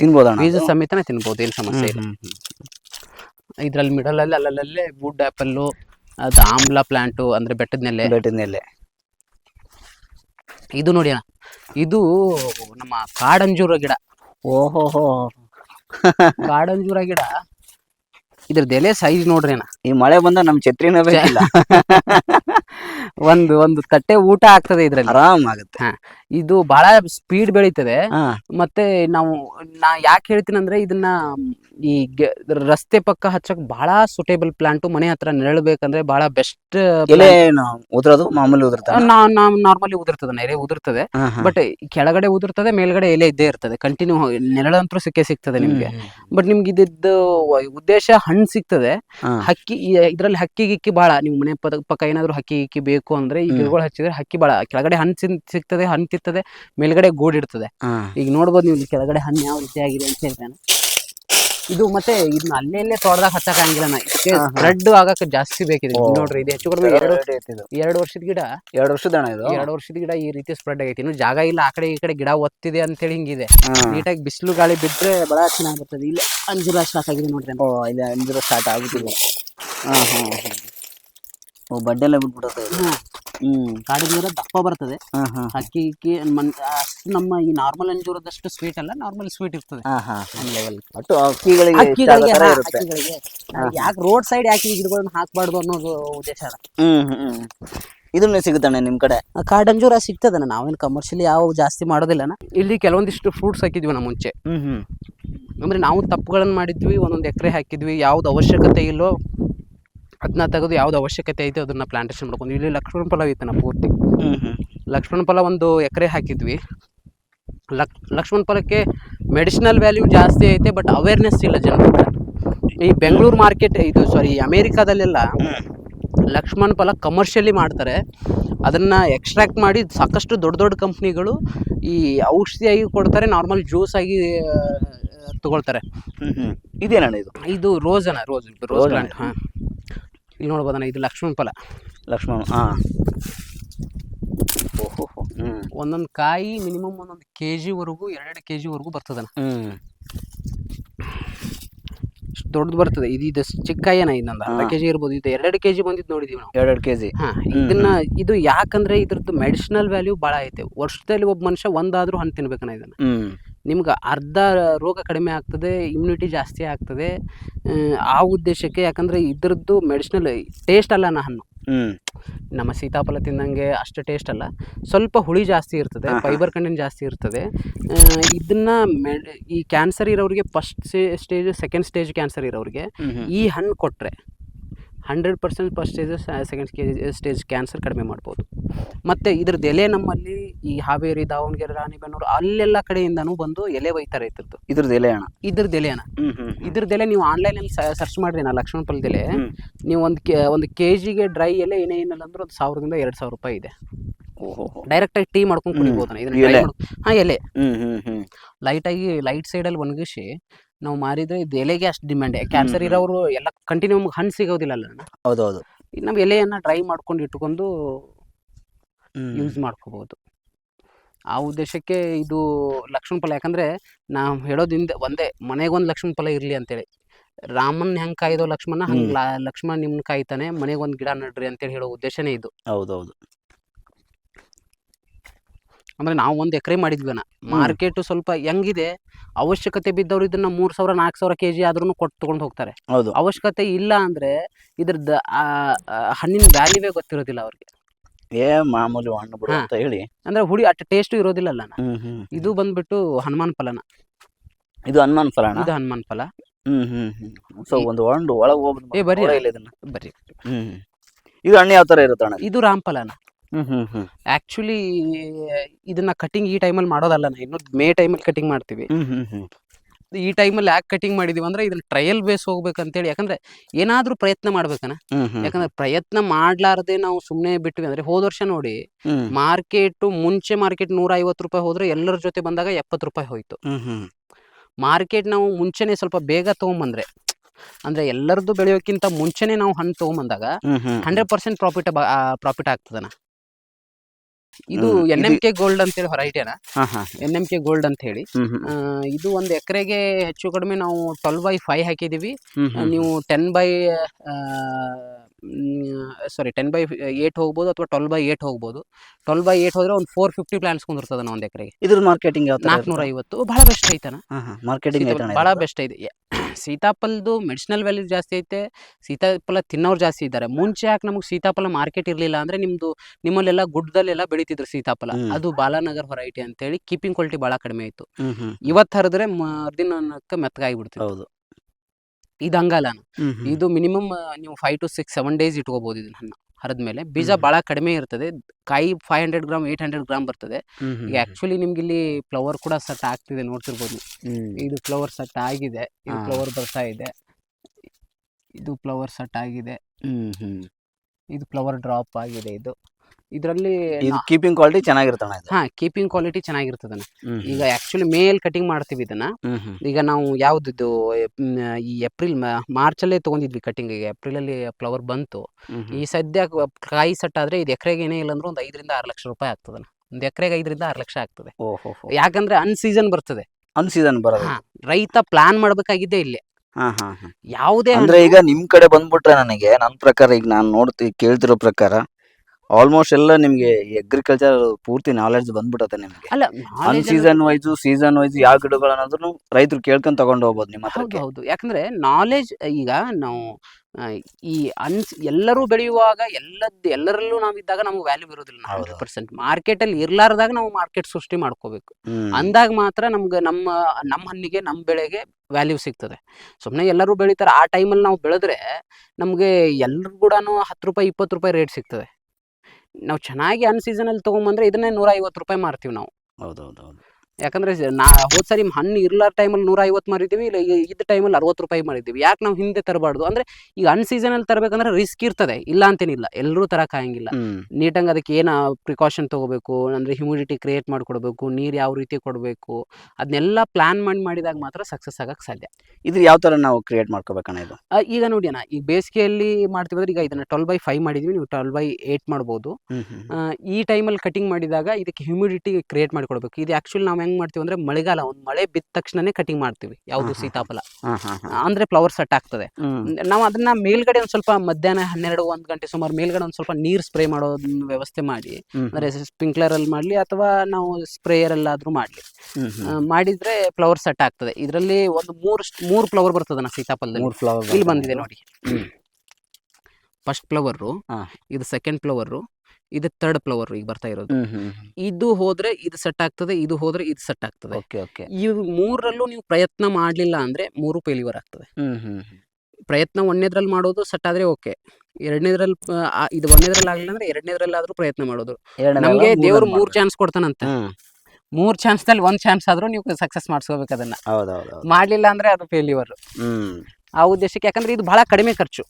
ತಿನ್ಬೋದ ಬೀಜ ಸಮೇತನ ತಿನ್ಬೋದು ಏನ್ ಸಮಸ್ಯೆ ಇಲ್ಲ. ಇದ್ರಲ್ಲಿ ಮಿಡಲ್ ಅಲ್ಲಿ ಅಲ್ಲಲ್ಲೇ ವುಡ್ ಆಪಲ್ ಅದು ಆಮ್ಲ ಪ್ಲಾಂಟು ಅಂದ್ರೆ ಬೆಟ್ಟದ ನೆಲೆ. ಬೆಟ್ಟದ ನೆಲೆ. ಇದು ನೋಡಿ ಅಣ್ಣ ಇದು ನಮ್ಮ ಕಾಡಂಜೂರ ಗಿಡ. ಓಹೋ ಕಾಡಂಜೂರ ಗಿಡ. ಇದ್ರದ್ದು ಎಲೆ ಸೈಜ್ ನೋಡ್ರಿ ಅಣ್ಣ. ಈ ಮಳೆ ಬಂದ ನಮ್ ಛತ್ರಿನೇ ಬೇಕಿಲ್ಲ. ಒಂದು ಒಂದು ತಟ್ಟೆ ಊಟ ಆಗ್ತದೆ ಇದ್ರಲ್ಲಿ. ಆರಾಮ್ ಆಗುತ್ತೆ ಇದು ಬಹಳ ಸ್ಪೀಡ್ ಬೆಳೀತದೆ. ಹಾ. ಮತ್ತೆ ನಾವು ನಾ ಯಾಕೆ ಹೇಳ್ತೀನಿ ಅಂದ್ರೆ ಇದನ್ನ ಈ ಗೆ- ರಸ್ತೆ ಪಕ್ಕ ಹಚ್ಚಕ್ ಬಹಳ ಸುಟೇಬಲ್ ಪ್ಲಾಂಟ್ ಮನೆ ಹತ್ರ ನೆರಳಬೇಕಂದ್ರೆ ಬಹಳ ಬೆಸ್ಟ್ ಎಲೆ ಏನು ಉದುರೋದು? ಮಾಮೂಲಿ ಉದುರ್ತಾನೆ ನಾವು ನಾರ್ಮಲಿ ಉದುರ್ತದೆ ನೆರೆ ಉದುರ್ತದೆ. ಬಟ್ ಕೆಳಗಡೆ ಉದುರ್ತದೆ ಮೇಲ್ಗಡೆ ಎಲೆ ಇದ್ದೇ ಇರ್ತದೆ. ಕಂಟಿನ್ಯೂ ನೆರಳಂತೂ ಸಿಕ್ಕೇ ಸಿಗ್ತದೆ ನಿಮ್ಗೆ. ಬಟ್ ನಿಮ್ಗೆ ಇದ್ದಿದ್ದು ಉದ್ದೇಶ ಹಣ್ಣು ಸಿಗ್ತದೆ. ಹಾ. ಹಕ್ಕಿ ಇದರಲ್ಲಿ ಹಕ್ಕಿ ಗಿಕ್ಕಿ ಬಹಳ ನಿಮ್ ಮನೆ ಪದ ಪಕ್ಕ ಏನಾದ್ರು ಹಕ್ಕಿ ಗಿಕ್ಕಿ ಬೇಕು ಅಂದ್ರೆ ಈ ಹ್ಮ್. ಗಿಡಗಳು ಹಚ್ಚಿದ್ರೆ ಹಕ್ಕಿ ಬಹಳ ಕೆಳಗಡೆ ಹಣ್ಣು ಸಿನ್- ಸಿಗ್ತದೆ ಹಣ್ಣು ತಿರ್ತದೆ ಮೇಲ್ಗಡೆ ಗೂಡಿರ್ತದೆ. ಈಗ ನೋಡ್ಬೋದು ನೀವು ಇಲ್ಲಿ ಕೆಳಗಡೆ ಹಣ್ಣು ಯಾವ ರೀತಿ ಆಗಿದೆ ಅಂತ ಹೇಳ್ತಾನೆ ಇದು ಮತ್ತೆ ಇದನ್ನ ಅಲ್ಲೇ ಅಲ್ಲೇ ತೋಟದಾಗ ಹಚ್ಚಕ್ಕಾಗಿಲ್ಲ ಇದಕ್ಕೆ ಹಾ. ಸ್ಪ್ರೆಡ್ ಆಗಕ್ಕೆ ಜಾಸ್ತಿ ಬೇಕಿದೆ. ಇದು. ನೋಡ್ರಿ ಇದು ಹೆಚ್ಚು ಕಡಿಮೆ ಎರಡು ವರ್ಷದ ಗಿಡ. ಎರಡು ವರ್ಷದ ಹಣ ಇದು? ಎರಡು ವರ್ಷದ ಗಿಡ ಈ ರೀತಿ ಸ್ಪ್ರೆಡ್ ಆಗೈತಿ. ಇನ್ನು ಜಾಗ ಇಲ್ಲ ಆ ಕಡೆ ಈ ಕಡೆ ಗಿಡ ಒತ್ತಿದೆ ಅಂತ ಹೇಳಿ ಹಿಂಗಿದೆ. ನೀಟಾಗಿ ಬಿಸಿಲು ಗಾಳಿ ಬಿದ್ರೆ ಬಹಳ ಚೆನ್ನಾಗಿ ಬರ್ತದೆ. ಇಲ್ಲಿ ಅಂಜೂರ ಸ್ಟಾರ್ಟ್ ಆಗಿದೆ ನೋಡ್ರಿ ಓ ಇಲ್ಲ ಅಂಜೂರ ಸ್ಟಾರ್ಟ್ ಆಗುತ್ತಿದೆ ಹಾ ಹಾ. ಓ ಬಡ್ಡೆಲ್ಲ ಬಿಟ್ಬಿಡುತ್ತೆ. ಹ್ಮ್. ಕಾಡಿನ ನೀರ ದಪ್ಪ ಬರ್ತದೆ. ಅಕ್ಕಿ ಮನ್ ಅಷ್ಟು ನಮ್ಮ ಈ ನಾರ್ಮಲ್ ಅಂಜೂರದಷ್ಟು ಸ್ವೀಟ್ ಅಲ್ಲ ನಾರ್ಮಲ್ ಸ್ವೀಟ್ ಇರ್ತದೆ. ಹಾ ಹಾ ಒಂದ್ ಲೆವೆಲ್ ಒಟ್ಟು ಹಕ್ಕಿಗಳಿಗೆ ಇಷ್ಟ ಆಗೋ ಹಕ್ಕಿಗಳಿಗೆ ಥರ ಹಾ, ಇರುತ್ತೆ. ಹಕ್ಕಿಗಳಿಗೆ ಯಾಕೆ ರೋಡ್ ಸೈಡ್ ಯಾಕೆ ಈ ಗಿಡಗಳನ್ನ ಹಾಕ್ಬಾರ್ದು ಅನ್ನೋದು ಉದ್ದೇಶ ಅಲ್ಲ. ಹ್ಮ್ ಹ್ಮ್ ಹ್ಮ್. ಇದನ್ನ ಸಿಗುತ್ತಣ್ಣ ನಿಮ್ ಕಡೆ? ಕಾಡ್ ಅಂಜೂರ ಸಿಗ್ತದನ ನಾವೇನು ಕಮರ್ಷಿಯಲಿ ಯಾವ ಜಾಸ್ತಿ ಮಾಡೋದಿಲ್ಲನ ಇಲ್ಲಿ ಕೆಲವೊಂದಿಷ್ಟು ಫ್ರೂಟ್ಸ್ ಹಾಕಿದ್ವಿ ನಾವು ಮುಂಚೆ. ಹ್ಮ್ ಹ್ಮ್. ಅಂದ್ರೆ ನಾವು ತಪ್ಪುಗಳನ್ನು ಮಾಡಿದ್ವಿ ಒಂದೊಂದು ಎಕರೆ ಹಾಕಿದ್ವಿ ಯಾವ್ದು ಅವಶ್ಯಕತೆ ಇಲ್ಲೋ ಅದನ್ನ ತೆಗೆದು ಯಾವ್ದು ಅವಶ್ಯಕತೆ ಐತೆ ಅದನ್ನ ಪ್ಲಾಂಟೇಶನ್ ಮಾಡ್ಕೊಂಡು. ಇಲ್ಲಿ ಲಕ್ಷ್ಮಣ ಫಲ ಐತೆ ನಾ ಪೂರ್ತಿ. ಲಕ್ಷ್ಮಣ ಫಲ ಒಂದು ಎಕರೆ ಹಾಕಿದ್ವಿ. ಲಕ್ ಲಕ್ಷ್ಮಣ ಫಲಕ್ಕೆ ಮೆಡಿಸಿನಲ್ ವ್ಯಾಲ್ಯೂ ಜಾಸ್ತಿ ಐತೆ ಬಟ್ ಅವೇರ್ನೆಸ್ ಇಲ್ಲ ಜನ ಈ ಬೆಂಗಳೂರು ಮಾರ್ಕೆಟ್ ಇದು ಸಾರಿ ಅಮೇರಿಕಾದಲ್ಲೆಲ್ಲ ಲಕ್ಷ್ಮಣ ಫಲ ಕಮರ್ಷಿಯಲಿ ಮಾಡ್ತಾರೆ. ಅದನ್ನ ಎಕ್ಸ್ಟ್ರಾಕ್ಟ್ ಮಾಡಿ ಸಾಕಷ್ಟು ದೊಡ್ಡ ದೊಡ್ಡ ಕಂಪ್ನಿಗಳು ಈ ಔಷಧಿಯಾಗಿ ಕೊಡ್ತಾರೆ ನಾರ್ಮಲ್ ಜ್ಯೂಸ್ ಆಗಿ ತಗೊಳ್ತಾರೆ. ಇದೇನಣ್ಣ ಇದು? ಇದು ರೋಸ್ ಅಣ್ಣ ರೋಸ್ ರೋಸ್ ಪ್ಲಾಂಟ್ ಹಾಂ. ಇಲ್ಲಿ ನೋಡ್ಬೋದಣ್ಣ ಇದು ಲಕ್ಷ್ಮಣ ಫಲ. ಲಕ್ಷ್ಮಣ ಹಾಂ. ಓಹೋ ಒಂದೊಂದು ಕಾಯಿ ಮಿನಿಮಮ್ ಒಂದೊಂದು ಕೆ ಜಿವರೆಗೂ ಎರಡೆರಡು ಕೆ ಜಿವರೆಗೂ ಬರ್ತದಣ್ಣ ಇಷ್ಟು ದೊಡ್ಡದು ಬರ್ತದೆ. ಇದು ಇದು ಚಿಕ್ಕ ಕಾಯಿನ ಇನ್ನೊಂದು ಅರ್ಧ. ಕೆ ಜಿ ಇರ್ಬೋದು. ಇದು ಎರಡೆರಡು ಕೆ ಜಿ ಬಂದಿದ್ದು ನೋಡಿದೀವಿ ನಾವು. ಎರಡೆರಡು ಕೆಜಿ. ಹಾ ಇದನ್ನ ಇದು ಯಾಕಂದ್ರೆ ಇದ್ರದ್ದು ಮೆಡಿಸಿನಲ್ ವ್ಯಾಲ್ಯೂ ಭಾಳ ಐತೆ. ವರ್ಷದಲ್ಲಿ ಒಬ್ಬ ಮನುಷ್ಯ ಒಂದಾದ್ರೂ ಹಣ್ಣು ತಿನ್ಬೇಕನ್ನ ಇದನ್ನ. ನಿಮ್ಗೆ ಅರ್ಧ ರೋಗ ಕಡಿಮೆ ಆಗ್ತದೆ ಇಮ್ಯುನಿಟಿ ಜಾಸ್ತಿ ಆಗ್ತದೆ. ಆ, ಉದ್ದೇಶಕ್ಕೆ ಯಾಕಂದ್ರೆ ಇದ್ರದ್ದು ಮೆಡಿಸಿನಲ್ ಟೇಸ್ಟ್ ಅಲ್ಲ ನಾ ಹಣ್ಣು ನಮ್ಮ ಸೀತಾಫಲ ತಿಂದಂಗೆ ಅಷ್ಟು ಟೇಸ್ಟ್ ಅಲ್ಲ. ಸ್ವಲ್ಪ ಹುಳಿ ಜಾಸ್ತಿ ಇರ್ತದೆ. ಫೈಬರ್ ಕಂಟೆಂಟ್ ಜಾಸ್ತಿ ಇರ್ತದೆ. ಇದನ್ನ ಈ ಕ್ಯಾನ್ಸರ್ ಇರೋರಿಗೆ first stage second stage cancer ಇರೋರಿಗೆ ಈ ಹಣ್ಣು ಕೊಟ್ಟರೆ hundred percent first stage second stage cancer ಕಡಿಮೆ ಮಾಡ್ಬೋದು. ಮತ್ತು ಇದ್ರದ್ದು ಎಲೆ ನಮ್ಮಲ್ಲಿ ಈ ಹಾವೇರಿ ದಾವಣಗೆರೆ ರಾಣಿಬೆನ್ನೂರು ಅಲ್ಲೆಲ್ಲ ಕಡೆಯಿಂದನೂ ಬಂದು ಎಲೆ ಒಯ್ತಾರೆ ಇದ್ರದ್ದು. ಇದ್ರದ್ದು ಎಲೆ ಅಣ್ಣ ಇದ್ರದ್ದು ಎಲೆ ಅಣ್ಣ ಇದ್ರದ್ದು ಎಲೆ ನೀವು ಆನ್ಲೈನ್ ಅಲ್ಲಿ ಸರ್ಚ್ ಮಾಡ್ರಿ ನಾ ಲಕ್ಷ್ಮಣ ಫಲದ ಎಲೆ. ಹ್ಮ್. ನೀವು ಒಂದು ಕೆ ಒಂದು ಕೆ ಜಿಗೆ ಡ್ರೈ ಎಲೆ ಏನೇ ಏನಿಲ್ಲ ಅಂದ್ರೆ ಒಂದು ಸಾವಿರದಿಂದ ಎರಡು ಸಾವಿರ ರೂಪಾಯಿ ಇದೆ. ಡೈರೆಕ್ಟ್ ಆಗಿ ಟೀ ಮಾಡ್ಕೊಂಡು ಕುಡಿಬಹುದು ಇದನ್ನ ಹಾ ಎಲೆ. ಲೈಟ್ ಲೈಟಾಗಿ ಲೈಟ್ ಸೈಡಲ್ಲಿ ಒಣಗಿಸಿ ನಾವು ಮಾರಿದ್ರೆ ಇದು ಎಲೆಗೆ ಅಷ್ಟು ಡಿಮ್ಯಾಂಡ್ ಕ್ಯಾನ್ಸರ್ ಇರೋರು ಎಲ್ಲ ಕಂಟಿನ್ಯೂ ಹಣ್ಣು ಸಿಗೋದಿಲ್ಲ ಅಲ್ಲ ಹೌದೌದು. ನಾವು ಎಲೆಯನ್ನ ಡ್ರೈ ಮಾಡ್ಕೊಂಡು ಇಟ್ಕೊಂಡು ಯೂಸ್ ಮಾಡ್ಕೋಬಹುದು ಆ ಉದ್ದೇಶಕ್ಕೆ ಇದು ಲಕ್ಷ್ಮಣ ಫಲ ಯಾಕಂದರೆ ನಾವು ಹೇಳೋದಿಂದ ಒಂದೇ ಮನೆಗೊಂದು ಲಕ್ಷ್ಮಣ ಫಲ ಇರಲಿ ಅಂತೇಳಿ. ರಾಮನ್ ಹೆಂಗ್ ಕಾಯ್ದೋ ಲಕ್ಷ್ಮಣ ಹಂಗೆ ಲಕ್ಷ್ಮಣ ನಿಮ್ನ ಕಾಯ್ತಾನೆ ಮನೆಗೊಂದು ಗಿಡ ನಡ್ರಿ ಅಂತೇಳಿ ಹೇಳೋ ಉದ್ದೇಶನೇ ಇದು. ಹೌದೌದು. ಅಂದ್ರೆ ನಾವು ಒಂದು ಎಕರೆ ಮಾಡಿದ್ವಿನ ಮಾರ್ಕೆಟ್ ಸ್ವಲ್ಪ ಹೆಂಗಿದೆ ಅವಶ್ಯಕತೆ ಬಿದ್ದವ್ರು ಇದನ್ನ ಮೂರ್ ಸಾವಿರ ನಾಲ್ಕು ಸಾವಿರ ಕೆಜಿ ಆದ್ರೂ ಕೊಟ್ಟು ತೊಗೊಂಡು ಹೋಗ್ತಾರೆ. ಹೌದು. ಅವಶ್ಯಕತೆ ಇಲ್ಲ ಅಂದ್ರೆ ಇದ್ರದ್ದು ಹಣ್ಣಿನ ವ್ಯಾಲ್ಯೂವೇ ಗೊತ್ತಿರೋದಿಲ್ಲ ಅವ್ರಿಗೆ. ಏ ಮಾಮೂಲಿ ಹಣ್ಣು ಬಿಡು ಹಾ. ಅಂತ ಹೇಳಿ. ಅಂದ್ರೆ ಹುಡಿ ಅಷ್ಟು ಟೇಸ್ಟ್ ಇರೋದಿಲ್ಲಲ್ಲ ಹ್ಮ್ ಹ್ಮ್ ಇದು ಬಂದ್ಬಿಟ್ಟು ಹನುಮಾನ್ ಫಲನ. ಇದು ಹನುಮಾನ್ ಫಲ ಇದು ಹನುಮಾನ್ ಫಲ. ಹ್ಮ್ ಹ್ಮ್ ಹ್ಮ್. ಸೊ ಒಂದು ಹಣ್ಣು ಒಳಗೆ ಹೋಗ್ಬೋದು ಏ, ಬರ್ರಿ. ನೋಡೇ ಇಲ್ಲ ಇದನ್ನ. ಬರ್ರಿ. ಹ್ಮ್ ಇದು ಹಣ್ಣು ಯಾವ ತರ ಇರುತ್ತೆ ಅಣ್ಣ? ಇದು ರಾಮ್ ಫಲನ. ಹ್ಮ್ ಹ್ಮ್ ಹ್ಮ್. ಆಕ್ಚುಲಿ ಇದನ್ನ ಕಟಿಂಗ್ ಈ ಟೈಮಲ್ಲಿ ಮಾಡೋದಲ್ಲ ನಾ ಇನ್ನು ಮೇ ಟೈಮಲ್ಲಿ ಕಟಿಂಗ್ ಮಾಡ್ತೀವಿ. ಹ್ಮ್ ಹ್ಮ್ ಹ್ಮ್. ಈ ಟೈಮಲ್ಲಿ ಯಾಕೆ ಕಟಿಂಗ್ ಮಾಡಿದೀವಿ ಅಂದ್ರೆ ಇದನ್ನ ಟ್ರಯಲ್ ಬೇಸ್ ಹೋಗ್ಬೇಕಂತೇಳಿ. ಯಾಕಂದ್ರೆ ಏನಾದ್ರೂ ಪ್ರಯತ್ನ ಮಾಡ್ಬೇಕನ? ಯಾಕಂದ್ರೆ ಪ್ರಯತ್ನ ಮಾಡ್ಲಾರ್ದೆ ನಾವು ಸುಮ್ಮನೆ ಬಿಟ್ವಿ ಅಂದ್ರೆ ಹೋದ ವರ್ಷ ನೋಡಿ ಮಾರ್ಕೆಟ್ ಮುಂಚೆ ಮಾರ್ಕೆಟ್ ನೂರ ಐವತ್ತು ರೂಪಾಯಿ ಹೋದ್ರೆ ಎಲ್ಲರ ಜೊತೆ ಬಂದಾಗ ಎಪ್ಪತ್ತು ರೂಪಾಯಿ ಹೋಯ್ತು. ಮಾರ್ಕೆಟ್ ನಾವು ಮುಂಚೆನೆ ಸ್ವಲ್ಪ ಬೇಗ ತಗೊಂಬಂದ್ರೆ ಅಂದ್ರೆ ಎಲ್ಲರದ್ದು ಬೆಳೆಯೋಕ್ಕಿಂತ ಮುಂಚೆನೆ ನಾವು ಹಣ್ಣು ತಗೊಂಬಂದಾಗ ಹಂಡ್ರೆಡ್ ಪರ್ಸೆಂಟ್ ಪ್ರಾಫಿಟ್ ಪ್ರಾಫಿಟ್ ಆಗ್ತದನ? ಇದು. ಎನ್ ಎಂ ಕೆ ಗೋಲ್ಡ್ ಅಂತ ಹೇಳಿ ಹಾ ಹಾ ಎನ್ ಎಂ ಕೆ ಗೋಲ್ಡ್ ಅಂತ ಹೇಳಿ. ಇದು ಒಂದು ಎಕರೆಗೆ ಹೆಚ್ಚು ಕಡಿಮೆ ನಾವು ಟ್ವೆಲ್ ಬೈ ಫೈವ್ ಹಾಕಿದೀವಿ. ನೀವು ten by sorry ten by eight ಹೋಗ್ಬೋದು ಅಥವಾ ಟ್ವೆಲ್ ಬೈ ಏಟ್ ಹೋಗ್ಬೋದು. ಟ್ವೆಲ್ ಬೈ ಏಟ್ ಹೋದ್ರೆ ಒಂದು ಫೋರ್ ಫಿಫ್ಟಿ ಪ್ಲಾಂಟ್ಸ್ ಕುಂದಿರ್ತದನ ಒಂದು ಎಕರೆಗೆ. ಇದ್ರ ಮಾರ್ಕೆಟಿಂಗ್ ನಾಲ್ಕುನೂರ ಐವತ್ತು ಭಾಳ ಬೆಸ್ಟ್ ಐತನ. ಮಾರ್ಕೆಟಿಂಗ್ ಭಾಳ ಬೆಸ್ಟ್ ಐತೆ. ಸೀತಾಫಲದು ಸೀತಾಫಲದ್ದು ಮೆಡಿಸಿನಲ್ ವ್ಯಾಲ್ಯೂ ಜಾಸ್ತಿ ಐತೆ. ಸೀತಾಫಲ ತಿನ್ನೋರು ಜಾಸ್ತಿ ಇದ್ದಾರೆ. ಮುಂಚೆ ಯಾಕೆ ನಮಗೆ ಸೀತಾಫಲ ಮಾರ್ಕೆಟ್ ಇರಲಿಲ್ಲ ಅಂದರೆ ನಿಮ್ಮದು ನಿಮ್ಮಲ್ಲೆಲ್ಲ ಗುಡ್ಡದಲ್ಲೆಲ್ಲ ಬೆಳೀತಿದ್ರು ಸೀತಾಫಲ. ಅದು ಬಾಲಾನಗರ್ ವೆರೈಟಿ ಅಂತೇಳಿ ಕೀಪಿಂಗ್ ಕ್ವಾಲಿಟಿ ಭಾಳ ಕಡಿಮೆ ಇತ್ತು ಇವತ್ತು ಹರಿದ್ರೆ ಮರ್ದಿನಕ್ಕೆ ಮೆತ್ತಗಾಗಿ ಬಿಡ್ತಿತ್ತು ಹೌದು. ಇದು ಹಂಗಲ್ಲ. ಇದು ಮಿನಿಮಮ್ ನೀವು five to six seven days ಇಟ್ಕೋಬಹುದು ಇದನ್ನ ಹಣ್ಣು ಹರದ ಮೇಲೆ. ಬೀಜ ಬಹಳ ಕಡಿಮೆ ಇರ್ತದೆ. ಕಾಯಿ five hundred gram eight hundred gram ಬರ್ತದೆ. ಆಕ್ಚುಲಿ ಈಗ ಆ್ಯಕ್ಚುಲಿ ನಿಮ್ಗೆ ಇಲ್ಲಿ ಫ್ಲವರ್ ಕೂಡ ಸಟ್ ಆಗ್ತಿದೆ ನೋಡ್ತಿರ್ಬೋದು. ಇದು ಫ್ಲವರ್ ಸಟ್ ಆಗಿದೆ. ಇದು ಫ್ಲವರ್ ಬರ್ತಾ ಇದೆ. ಇದು ಫ್ಲವರ್ ಸಟ್ ಆಗಿದೆ. ಇದು ಫ್ಲವರ್ ಡ್ರಾಪ್ ಆಗಿದೆ ಇದು. ಇದರಲ್ಲಿ ಇದು ಕೀಪಿಂಗ್ ಕ್ವಾಲಿಟಿ ಚೆನ್ನಾಗಿರ್ತಾನೆ ಇದು? ಹಾ ಕೀಪಿಂಗ್ ಕ್ವಾಲಿಟಿ ಚೆನ್ನಾಗಿರ್ತದನ ಈಗ ಆಕ್ಚುಲಿ ಮೇಲ್ ಕಟಿಂಗ್ ಮಾಡ್ತೀವಿ ಇದನ್ನ. ಈಗ ನಾವು ಯಾವ್ದು ಈ ಏಪ್ರಿಲ್ ಮಾರ್ಚ್ ಅಲ್ಲೇ ತಗೊಂಡಿದ್ವಿ ಕಟಿಂಗ್ ಈಗ ಏಪ್ರಿಲಲ್ಲಿ ಫ್ಲವರ್ ಬಂತು. ಈ ಸದ್ಯ ಕಾಯಿ ಸೆಟ್ ಆದ್ರೆ ಇದು ಎಕರೆಗೆ ಏನೇ ಇಲ್ಲ ಅಂದ್ರೆ ಒಂದು ಐದರಿಂದ ಆರು ಲಕ್ಷ ರೂಪಾಯಿ ಆಗ್ತದನ ಒಂದು ಎಕರೆಗೆ ಐದರಿಂದ ಆರು ಲಕ್ಷ ಆಗ್ತದೆ. ಓಹೋ ಯಾಕಂದ್ರೆ ಅನ್ ಸೀಸನ್ ಬರ್ತದೆ. ಅನ್ ಸೀಸನ್ ಬರೋದು. ರೈತ ಪ್ಲಾನ್ ಮಾಡ್ಬೇಕಾಗಿದ್ದೆ ಇಲ್ಲಿ. ಹಾ ಹಾ ಹಾ. ಯಾವುದೇ ಅಂದ್ರೆ ಈಗ ನಿಮ್ ಕಡೆ ಬಂದ್ಬಿಟ್ರೆ ನನಗೆ ನನ್ನ ಪ್ರಕಾರ ಈಗ ನಾನು ನೋಡ್ತಿ ಕೇಳ್ತಿರೋ ಪ್ರಕಾರ ಆಲ್ಮೋಸ್ಟ್ ಎಲ್ಲ ನಿಮ್ಗೆ ಅಗ್ರಿಕಲ್ಚರ್ ಪೂರ್ತಿ ನಾಲೆಡ್ಜ್ ಬಂದ್ಬಿಟ್ಟತೆ ನಿಮ್ಗೆ. ಅಲ್ಲ ಅನ್ knowledge season wise season wise ಯಾವ ಗಿಡಗಳನ್ನಾದ್ರೂ ರೈತರು ಕೇಳ್ಕೊಂಡ್ ತಗೊಂಡ್ ಹೋಗ್ಬೋದು ನಿಮ್ಮ ಹೌದು ಹತ್ರಕ್ಕೆ. ಹೌದು ಯಾಕಂದ್ರೆ ನಾಲೆಜ್ ಈಗ ನಾವು ಆ, ಈ ಅನ್ಸ್ ಎಲ್ಲರೂ ಬೆಳೆಯುವಾಗ ಎಲ್ಲದ್ ಎಲ್ಲರಲ್ಲೂ ನಾವಿದ್ದಾಗ ನಮ್ಗೆ ವ್ಯಾಲ್ಯೂ ಇರೋದಿಲ್ಲ ಹೌದು. ಹಂಡ್ರೆಡ್ ಪರ್ಸೆಂಟ್ ಮಾರ್ಕೆಟಲ್ಲಿ ಇರ್ಲಾರ್ದಾಗ ನಾವು ಮಾರ್ಕೆಟ್ ಸೃಷ್ಟಿ ಮಾಡ್ಕೋಬೇಕು. ಹ್ಮ್. ಅಂದಾಗ ಮಾತ್ರ ನಮ್ಗೆ ನಮ್ಮ ನಮ್ಮ ಹಣ್ಣಿಗೆ ನಮ್ಮ ಬೆಳೆಗೆ ವ್ಯಾಲ್ಯೂ ಸಿಗ್ತದೆ. ಸುಮ್ಮನೆ ಎಲ್ಲರೂ ಬೆಳಿತಾರೆ. ಆ ಟೈಮಲ್ಲಿ ನಾವು ಬೆಳೆದ್ರೆ ನಮಗೆ ಎಲ್ಲರೂ ಕೂಡ ಹತ್ತು ರೂಪಾಯಿ ಇಪ್ಪತ್ತು ರೂಪಾಯಿ ರೇಟ್ ಸಿಗ್ತದೆ. ನಾವು ಚೆನ್ನಾಗಿ ಅನ್ ಸೀಸನಲ್ಲಿ ತೊಗೊಂಬಂದ್ರೆ ಇದನ್ನೇ ನೂರ ಐವತ್ತು ರೂಪಾಯಿ ಮಾರ್ತೀವಿ ನಾವು. ಹೌದೌದು ಹೌದು ಯಾಕಂದ್ರೆ ನಾ ಹೋದ್ ಸರಿ ಹಣ್ಣು ಇರ್ಲಾರ ಟೈಮಲ್ಲಿ ನೂರ ಐವತ್ತು ಮಾರಿದ್ದೀವಿ ಇಲ್ಲ ಇದ್ ಇದ್ದ ಟೈಮಲ್ಲಿ ಅರವತ್ತು ರೂಪಾಯಿ ಮಾಡಿದ್ದೀವಿ ಯಾಕೆ ನಾವು ಹಿಂದೆ ತರಬಾರ್ದು? ಅಂದ್ರೆ ಈಗ ಅನ್ ಸೀಸನಲ್ಲಿ ತರಬೇಕಂದ್ರೆ ರಿಸ್ಕ್ ಇರ್ತದೆ. ಇಲ್ಲ ಅಂತೇನಿಲ್ಲ. ಎಲ್ಲರೂ ನೀಟ್ ನೀಟಾಗಿ ಅದಕ್ಕೆ ಏನು ಪ್ರಿಕಾಷನ್ ತಗೋಬೇಕು? ಅಂದ್ರೆ ಹ್ಯೂಮಿಡಿಟಿ ಕ್ರಿಯೇಟ್ ಮಾಡಿಕೊಡ್ಬೇಕು? ನೀರು ಯಾವ ರೀತಿ ಕೊಡಬೇಕು? ಅದನ್ನೆಲ್ಲ ಪ್ಲಾನ್ ಮಾಡಿ ಮಾಡಿದಾಗ ಮಾತ್ರ ಸಕ್ಸಸ್ ಆಗಕ್ಕೆ ಸಾಧ್ಯ. ಇದ್ರ ಯಾವ ತರ ನಾವು ಕ್ರಿಯೇಟ್ ಮಾಡ್ಕೋಬೇಕಣ್ಣ ಇದು? ಈಗ ನೋಡಿ ಅಣ್ಣ ಈಗ ಬೇಸಿಗೆಯಲ್ಲಿ ಮಾಡ್ತೀವಿ ಅಂದ್ರೆ ಈಗ ಇದನ್ನ ಟ್ವೆಲ್ ಬೈ ಫೈವ್ ಮಾಡಿದ್ವಿ. ನೀವು ಟ್ವೆಲ್ ಬೈ ಏಯ್ಟ್ ಮಾಡ್ಬೋದು. ಈ ಟೈಮಲ್ಲಿ ಕಟಿಂಗ್ ಮಾಡಿದಾಗ ಇದಕ್ಕೆ ಹ್ಯೂಮಿಡಿಟಿ ಕ್ರಿಯೇಟ್ ಮಾಡಿಕೊಡ್ಬೇಕು. ಇದು ಆ್ಯಕ್ಚುಲಿ ನಾವು ಹೆಂಗೆ ಮಾಡ್ತೀವಿ ಅಂದ್ರೆ ಮಳೆಗಾಲ ಒಂದ್ ಮಳೆ ಬಿದ್ದ ತಕ್ಷಣನೇ ಕಟಿಂಗ್ ಮಾಡ್ತೀವಿ ಯಾವುದು. ಸೀತಾಫಲ. ಅಂದರೆ ಫ್ಲವರ್ ಸೆಟ್ ಆಗ್ತದೆ. ನಾವು ಅದನ್ನ ಮೇಲ್ಗಡೆ ಒಂದ್ ಸ್ವಲ್ಪ ಮಧ್ಯಾಹ್ನ ಹನ್ನೆರಡು ಒಂದ್ ಗಂಟೆ ಸುಮಾರು ಮೇಲ್ಗಡೆ ಒಂದ್ ಸ್ವಲ್ಪ ನೀರ್ ಸ್ಪ್ರೇ ಮಾಡೋ ವ್ಯವಸ್ಥೆ ಮಾಡಿ ಅಂದ್ರೆ ಸ್ಪ್ರಿಂಕ್ಲರ್ ಅಲ್ಲಿ ಮಾಡ್ಲಿ ಅಥವಾ ನಾವು ಸ್ಪ್ರೇಯರ್ ಅಲ್ಲಾದ್ರೂ ಮಾಡ್ಲಿ. ಮಾಡಿದ್ರೆ ಫ್ಲವರ್ ಸೆಟ್ ಆಗ್ತದೆ. ಇದರಲ್ಲಿ ಒಂದು ಮೂರು ಮೂರು ಫ್ಲವರ್ ಬರ್ತದೆ ನಾ ಸೀತಾಫಲದಲ್ಲಿ. ಇಲ್ಲಿ ಬಂದಿದೆ ನೋಡಿ. ಫಸ್ಟ್ ಫ್ಲವರ್ ಇದು ಸೆಕೆಂಡ್ ಫ್ಲವರು ಇದು ತರ್ಡ್ ಫ್ಲವರ್ ಈಗ ಬರ್ತಾ ಇರೋದು. ಇದು ಹೋದ್ರೆ ಇದು ಸೆಟ್ ಆಗ್ತದೆ ಇದು ಹೋದ್ರೆ ಇದು ಸೆಟ್ ಆಗ್ತದೆ. ಈ ಮೂರರಲ್ಲೂ ನೀವು ಪ್ರಯತ್ನ ಮಾಡಲಿಲ್ಲ ಅಂದ್ರೆ ಮೂರು ಫೇಲ್ಯೂರ್ ಆಗ್ತದೆ. ಪ್ರಯತ್ನ ಒಂದನೇದ್ರಲ್ಲಿ ಮಾಡೋದು ಸೆಟ್ ಆದ್ರೆ ಓಕೆ. ಎರಡನೇದ್ರಲ್ಲಿ ಇದು ಒಂದನೇದ್ರಲ್ಲಿ ಆಗಲಿಲ್ಲ ಅಂದ್ರೆ ಎರಡನೇದ್ರಲ್ಲಾದ್ರೂ ಪ್ರಯತ್ನ ಮಾಡೋದು. ನಮ್ಗೆ ದೇವ್ರು ಮೂರ್ ಚಾನ್ಸ್ ಕೊಡ್ತಾನಂತೆ. ಮೂರ್ ಚಾನ್ಸ್ ಚಾನ್ಸ್ದಲ್ಲಿ ಒಂದ್ ಚಾನ್ಸ್ ಆದ್ರೂ ನೀವು ಸಕ್ಸಸ್ ಮಾಡಿಸ್ಕೋಬೇಕು ಅದನ್ನ ಮಾಡ್ಲಿಲ್ಲ ಅಂದ್ರೆ ಅದು ಫೇಲ್ಯೂರ್ ಆ ಉದ್ದೇಶಕ್ಕೆ ಯಾಕಂದ್ರೆ ಇದು ಬಹಳ ಕಡಿಮೆ ಖರ್ಚು.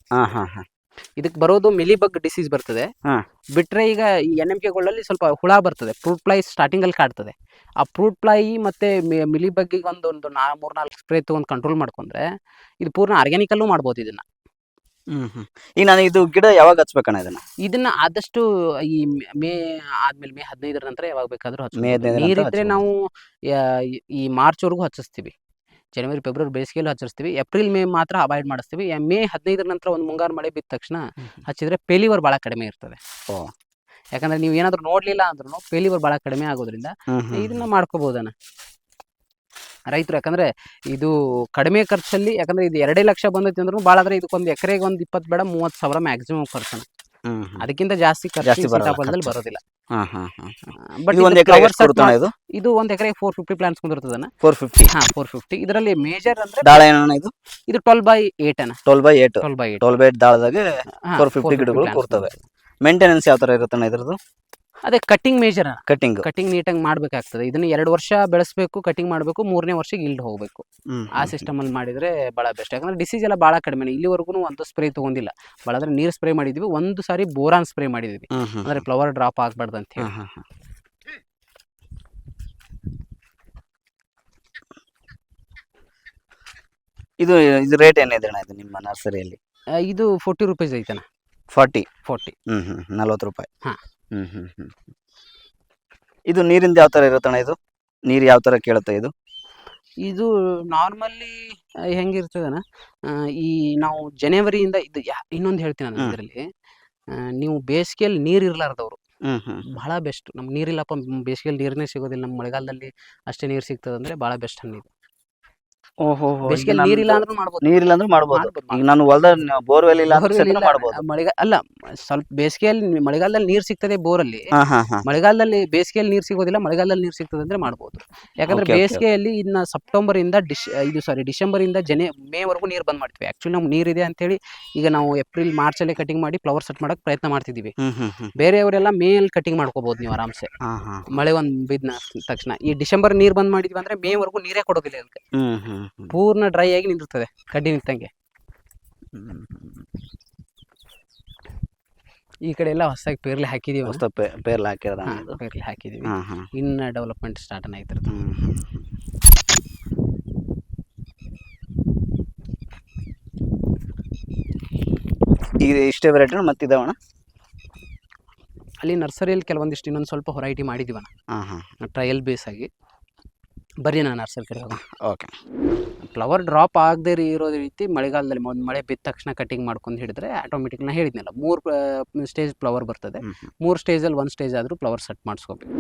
ಇದಕ್ಕೆ ಬರೋದು ಮಿಲಿಬಗ್ ಡಿಸೀಸ್ ಬರ್ತದೆ. ಹಾ. ಬಿಟ್ರೆ ಈಗ ಈ ಎನ್ ಎಂ ಕೆಗಳಲ್ಲಿ ಸ್ವಲ್ಪ ಹುಳ ಬರ್ತದೆ ಫ್ರೂಟ್ ಫ್ಲೈ ಸ್ಟಾರ್ಟಿಂಗ್ ಅಲ್ಲಿ ಕಾಡ್ತದೆ ಆ ಫ್ರೂಟ್ ಫ್ಲೈ ಮತ್ತೆ ಮಿಲಿಬಗ್ಗಿಗೆ ಒಂದು ಒಂದು ನಾ ಮೂರ್ ನಾಲ್ಕು ಸ್ಪ್ರೇ ತಗೊಂಡು ಕಂಟ್ರೋಲ್ ಮಾಡ್ಕೊಂಡ್ರೆ ಇದು ಪೂರ್ಣ ಆರ್ಗ್ಯಾನಿಕಲ್ಲೂ ಮಾಡ್ಬೋದು ಇದನ್ನ. ಹ್ಮ್ ಹ್ಮ್ ಈಗ ನಾನು ಇದು ಗಿಡ ಯಾವಾಗ ಹಚ್ಬೇಕಣ್ಣ ಇದನ್ನ? ಇದನ್ನ ಆದಷ್ಟು ಈ ಮೇ ಆದ್ಮೇಲೆ ಮೇ ಹದಿನೈದರ ನಂತರ ಯಾವಾಗ ಬೇಕಾದ್ರೂ ಮೇ ಹಚ್ಬೋದು ಹದಿನೈದರ ನಂತರ ನೀರಿದ್ರೆ ಹಚ್ಬೋದು. ನಾವು ಯಾ- ಈ ಮಾರ್ಚ್ ವರೆಗೂ ಹಚ್ಚಿಸ್ತೀವಿ. ಜನವರಿ ಫೆಬ್ರವರಿ ಬೇಸಿಗೆಯಲ್ಲಿ ಹಚ್ಚರಿಸ್ತೀವಿ ಏಪ್ರಿಲ್ ಮೇ ಮಾತ್ರ ಅವಾಯ್ಡ್ ಮಾಡಿಸ್ತೀವಿ. ಮೇ ಹದಿನೈದರ ನಂತರ ಒಂದು ಮುಂಗಾರು ಮಳೆ ಬಿದ್ದ ತಕ್ಷಣ ಹಚ್ಚಿದ್ರೆ ಪೇಲಿವರ್ ಭಾಳ ಕಡಿಮೆ ಇರ್ತದೆ. ಓ. ಯಾಕಂದ್ರೆ ನೀವು ಏನಾದ್ರು ನೋಡ್ಲಿಲ್ಲ ಅಂದ್ರೂ ಪೇಲಿವರ್ ಭಾಳ ಕಡಿಮೆ ಆಗೋದ್ರಿಂದ ಇದನ್ನ ಮಾಡ್ಕೋಬಹುದನ ರೈತರು ಯಾಕಂದ್ರೆ ಇದು ಕಡಿಮೆ ಖರ್ಚಲ್ಲಿ ಯಾಕಂದ್ರೆ ಇದು ಎರಡೇ ಲಕ್ಷ ಬಂದೈತಿ ಅಂದ್ರೂ ಭಾಳ ಅಂದ್ರೆ ಇದಕ್ಕೊಂದು ಎಕರೆಗೆ ಒಂದು ಇಪ್ಪತ್ತು ಬೇಡ ಮೂವತ್ತು ಸಾವಿರ ಮ್ಯಾಕ್ಸಿಮಮ್ ಖರ್ಚು ಅದಕ್ಕಿಂತ ಜಾಸ್ತಿ ಖರ್ಚು ಜಾಸ್ತಿ ಬರಲ್ಲ ಸೀತಾಫಲದಲ್ಲಿ ಖರ್ಚು. ಬರೋದಿಲ್ಲ. ಹಾ ಹಾ ಹಾ ಬಟ್ ಇದು ಒಂದ್ ಎಕರೆ ಎಷ್ಟು ಕೊಡ್ತಾನೆ ಇದು? ಇದು ಒಂದ್ ಎಕರೆ ಫೋರ್ ಫಿಫ್ಟಿ ಪ್ಲಾಂಟ್ಸ್ ಕುಂದಿರ್ತದನ? ಫೋರ್ ಫಿಫ್ಟಿ ಹಾ ಫೋರ್ ಫಿಫ್ಟಿ ಇದರಲ್ಲಿ ಮೇಜರ್ ಅಂದ್ರೆ ದಾಳ ಏನಣ್ಣ ಇದು? ಇದು ಟ್ವೆಲ್ ಬೈ ಏಟ್ ಅನ್ನ twelve by eight twelve by eight twelve by eight ದಾಳದಾಗೆ 450 ಗಿಡಗಳು ಕೂರ್ತವೆ. ಮೇಂಟೆನೆನ್ಸ್ ಯಾವ ತರ ಇರುತ್ತಣ್ಣ ಇದ್ರದ್ದು? ಅದೇ ಕಟಿಂಗ್ ಮೇಜರ್ ಕಟಿಂಗ್ ಕಟಿಂಗ್ ನೀಟಾಗಿ ಮಾಡ್ಬೇಕಾಗ್ತದೆ. ಇದನ್ನ ಎರಡು ವರ್ಷ ಬೆಳೆಸಬೇಕು ಕಟಿಂಗ್ ಮಾಡಬೇಕು ಮೂರನೇ ವರ್ಷಕ್ಕೆ ಇಲ್ಡ್ ಹೋಗಬೇಕು. ಆ ಸಿಸ್ಟಮ್ ಅಲ್ಲಿ ಮಾಡಿದ್ರೆ ಬಹಳ ಬೆಸ್ಟ್ ಯಾಕಂದ್ರೆ ಡಿಸೀಸ್ ಎಲ್ಲ ಬಹಳ ಕಡಿಮೆ ಇಲ್ಲಿವರೆಗೂ ಒಂದು ಸ್ಪ್ರೇ ತಗೊಂಡಿಲ್ಲ. ಬಹಳ ಅಂದ್ರೆ ನೀರು ಸ್ಪ್ರೇ ಮಾಡಿದ್ವಿ. ಒಂದು ಸಾರಿ ಬೋರಾನ್ ಸ್ಪ್ರೇ ಮಾಡಿದ್ವಿ. ಅಂದ್ರೆ ಫ್ಲವರ್ ಡ್ರಾಪ್ ಆಗ್ಬಾರ್ದಂತ ಅಂತ ಹೇಳಿ. ಇದು ಇದು ರೇಟ್ ಏನಿದೆ ಅಣ್ಣ ಇದು ನಿಮ್ಮ ನರ್ಸರಿಯಲ್ಲಿ ಇದು ಫೋರ್ಟಿ ರುಪೀಸ್ ಐತಣ್ಣ. ಫಾರ್ಟಿ ಫೋರ್ಟಿ ಹ್ಞೂ ಹ್ಞೂ ನಲ್ವತ್ತು ರೂಪಾಯಿ. ಹಾ. ಹ್ಮ್ ಹ್ಮ್ ಹ್ಮ್. ಇದು ನೀರಿಂದ ಯಾವ ತರ ಇರುತ್ತಣ್ಣ ಇದು? ನೀರು ಯಾವ ತರ ಕೇಳುತ್ತೆ ಇದು? ಇದು ನಾರ್ಮಲ್ಲಿ ಹೆಂಗಿರ್ತದನ? ಆ, ಈ ನಾವು ಜನವರಿಯಿಂದ ಇದು ಇನ್ನೊಂದು ಹೇಳ್ತೀನಿ ನಾನು ಹ್ಮ್. ಇದರಲ್ಲಿ. ನೀವು ಬೇಸಿಗೆಯಲ್ಲಿ ನೀರು ಇರ್ಲಾರ್ದವ್ರು. ಹ್ಮ್ ಹ್ಮ್ ಬಹಳ ಬೆಸ್ಟ್. ನಮ್ಗೆ ನೀರಿಲ್ಲಪ್ಪ ಬೇಸಿಗೆಯಲ್ಲಿ ನೀರನ್ನೇ ಸಿಗೋದಿಲ್ಲ. ನಮ್ಮ ಮಳೆಗಾಲದಲ್ಲಿ ಅಷ್ಟೇ ನೀರು ಸಿಗ್ತದೆ ಅಂದ್ರೆ ಬಹಳ ಬೆಸ್ಟ್ ಹಣ್ಣು ಇದು. ಓಹೋ ನೀರಿಲ್ಲ ಅಂದ್ರೂ ಮಾಡ್ಬೋದು ನೀರಿಲ್ಲ ಅಂದ್ರೆ ಮಾಡ್ಬೋದು. ಮಾಡ್ಬೋದು, ಈಗ ನಾನು ಹೊಲದ ಬೋರ್ವೆಲ್ ಇಲ್ಲ ಅಂದ್ರೆ ಸಹಿತ ಮಾಡ್ಬೋದು. ಮಳೆಗಾಲ ಅಲ್ಲ ಸ್ವಲ್ಪ ಬೇಸಿಗೆಯಲ್ಲಿ ಮಳೆಗಾಲದಲ್ಲಿ ನೀರ್ ಸಿಗ್ತದೆ ಬೋರ್ ಅಲ್ಲಿ ಹಾ ಹಾ. ಮಳೆಗಾಲದಲ್ಲಿ ಬೇಸಿಗೆಯಲ್ಲಿ ನೀರು ಸಿಗೋದಿಲ್ಲ ಮಳೆಗಾಲದಲ್ಲಿ ನೀರು ಸಿಗ್ತದೆ ಅಂದ್ರೆ ಮಾಡ್ಬೋದು. ಯಾಕಂದ್ರೆ Okay, okay, ಬೇಸಿಗೆಯಲ್ಲಿ ಇನ್ನ ಸೆಪ್ಟೆಂಬರ್ ಇಂದ ಡಿಶ್ ಇದು ಸಾರಿ ಡಿಸೆಂಬರ್ ಇಂದ ಜನೆ ಮೇ ವರೆಗೂ ನೀರು ಬಂದ್ ಮಾಡ್ತೀವಿ. ಆಕ್ಚುಲಿ ನಮ್ಗೆ ನೀರಿದೆ ಅಂತೇಳಿ ಈಗ ನಾವು ಏಪ್ರಿಲ್ ಮಾರ್ಚ್ ಅಲ್ಲಿ ಕಟಿಂಗ್ ಮಾಡಿ ಫ್ಲವರ್ ಸೆಟ್ ಮಾಡಕ್ ಪ್ರಯತ್ನ ಮಾಡ್ತಿದೀವಿ ಹ್ಮ್ ಹ್ಮ್ ಹ್ಮ್. ಬೇರೆಯವರೆಲ್ಲ ಮೇ ಅಲ್ಲಿ ಕಟಿಂಗ್ ಮಾಡ್ಕೋಬಹುದು ನೀವು ಆರಾಮ್ಸೆ. ಹಾ ಹಾ. ಮಳೆ ಒಂದ್ ಬಿದ್ದ ತಕ್ಷಣ. ಈ ಡಿಸೆಂಬರ್ ನೀರ್ ಬಂದ್ ಮಾಡಿದ್ವಿ ಅಂದ್ರೆ ಮೇ ವರೆಗೂ ನೀರೇ ಕೊಡೋದಿಲ್ಲ ಅದಕ್ಕೆ ಹ್ಮ್ ಹ್ಮ್ ಹ್ಮ್. ಪೂರ್ಣ ಡ್ರೈ ಆಗಿ ನಿಂತಿರ್ತದೆ ಕಡ್ಡಿ ನಿಂತಂಗೆ. ಈ ಕಡೆ ಎಲ್ಲ ಹೊಸದಾಗಿ ಪೇರ್ಲೆ ಹಾಕಿದೀವಿ? ಹೊಸ ಪೇರ್ಲ ಹಾಕಿರೋದ ಪೇರ್ಲೆ ಹಾಕಿದೀವಿ. ಇನ್ನ ಡೆವಲಪ್ಮೆಂಟ್ ಸ್ಟಾರ್ಟ್ ಆಗ್ತಿರ್ತದೆ ಈಗ ಇಷ್ಟೇ ವೆರೈಟಿ ಮತ್ತೆ ಇದಾವಣ ಅಲ್ಲಿ ನರ್ಸರಿಯಲ್ಲಿ ಕೆಲವೊಂದಿಷ್ಟು ಇನ್ನೊಂದು ಸ್ವಲ್ಪ ಹೊರೈಟಿ ಹಾ ಟ್ರಯಲ್ ಬೇಸ್ ಆಗಿ. ಬರ್ರಿ ನಾನು ನರ್ಸರಿ ಕಡೆ ಹೋಗೋಣ ಓಕೆ. ಫ್ಲವರ್ ಡ್ರಾಪ್ ಆಗದೆ ಇರೋ ರೀತಿ ಮಳೆಗಾಲದಲ್ಲಿ ಒಂದು ಮಳೆ ಬಿದ್ದ ತಕ್ಷಣ ಕಟಿಂಗ್ ಮಾಡ್ಕೊಂಡು ಹಿಡಿದ್ರೆ ಆಟೋಮೆಟಿಕ್ ನಾ ಹೇಳಿದ್ನಲ್ಲ ಮೂರು ಸ್ಟೇಜ್ ಫ್ಲವರ್ ಬರ್ತದೆ. ಮೂರು ಸ್ಟೇಜಲ್ಲಿ ಒಂದು ಸ್ಟೇಜ್ ಆದರೂ ಫ್ಲವರ್ ಸೆಟ್ ಮಾಡಿಸ್ಕೋಬೇಕು.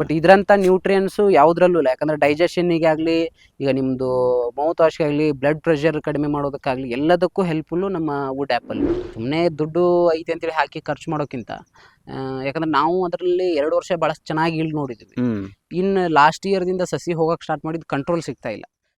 ಬಟ್ ಇದ್ರಂಥ ನ್ಯೂಟ್ರಿಯನ್ಸು ಯಾವುದ್ರಲ್ಲೂ ಇಲ್ಲ. ಯಾಕಂದರೆ ಡೈಜೆಷನ್ನಿಗೆ ಆಗಲಿ ಈಗ ನಿಮ್ಮದು ಮೌತ್ ವಾಶ್ಗೆ ಆಗಲಿ ಬ್ಲಡ್ ಪ್ರೆಷರ್ ಕಡಿಮೆ ಮಾಡೋದಕ್ಕಾಗಲಿ ಎಲ್ಲದಕ್ಕೂ ಹೆಲ್ಪ್ಫುಲ್ಲು ನಮ್ಮ ವುಡ್ ಆ್ಯಪಲ್ಲಿ ಸುಮ್ಮನೆ ದುಡ್ಡು ಐತೆ ಅಂತೇಳಿ ಹಾಕಿ ಖರ್ಚು ಮಾಡೋಕ್ಕಿಂತ ಯಾಕಂದ್ರೆ ನಾವು ಅದರಲ್ಲಿ ಎರಡು ವರ್ಷ ಬಹಳ ಚೆನ್ನಾಗಿ ಇಲ್ಲಿ ನೋಡಿದ್ವಿ ಇನ್ನು ಲಾಸ್ಟ್ ಇಯರ್ದಿಂದ ಸಸಿ ಹೋಗಕ್ಕೆ ಸ್ಟಾರ್ಟ್ ಮಾಡಿದ್ ಕಂಟ್ರೋಲ್ ಸಿಗ್ತಾ ಇಲ್ಲ.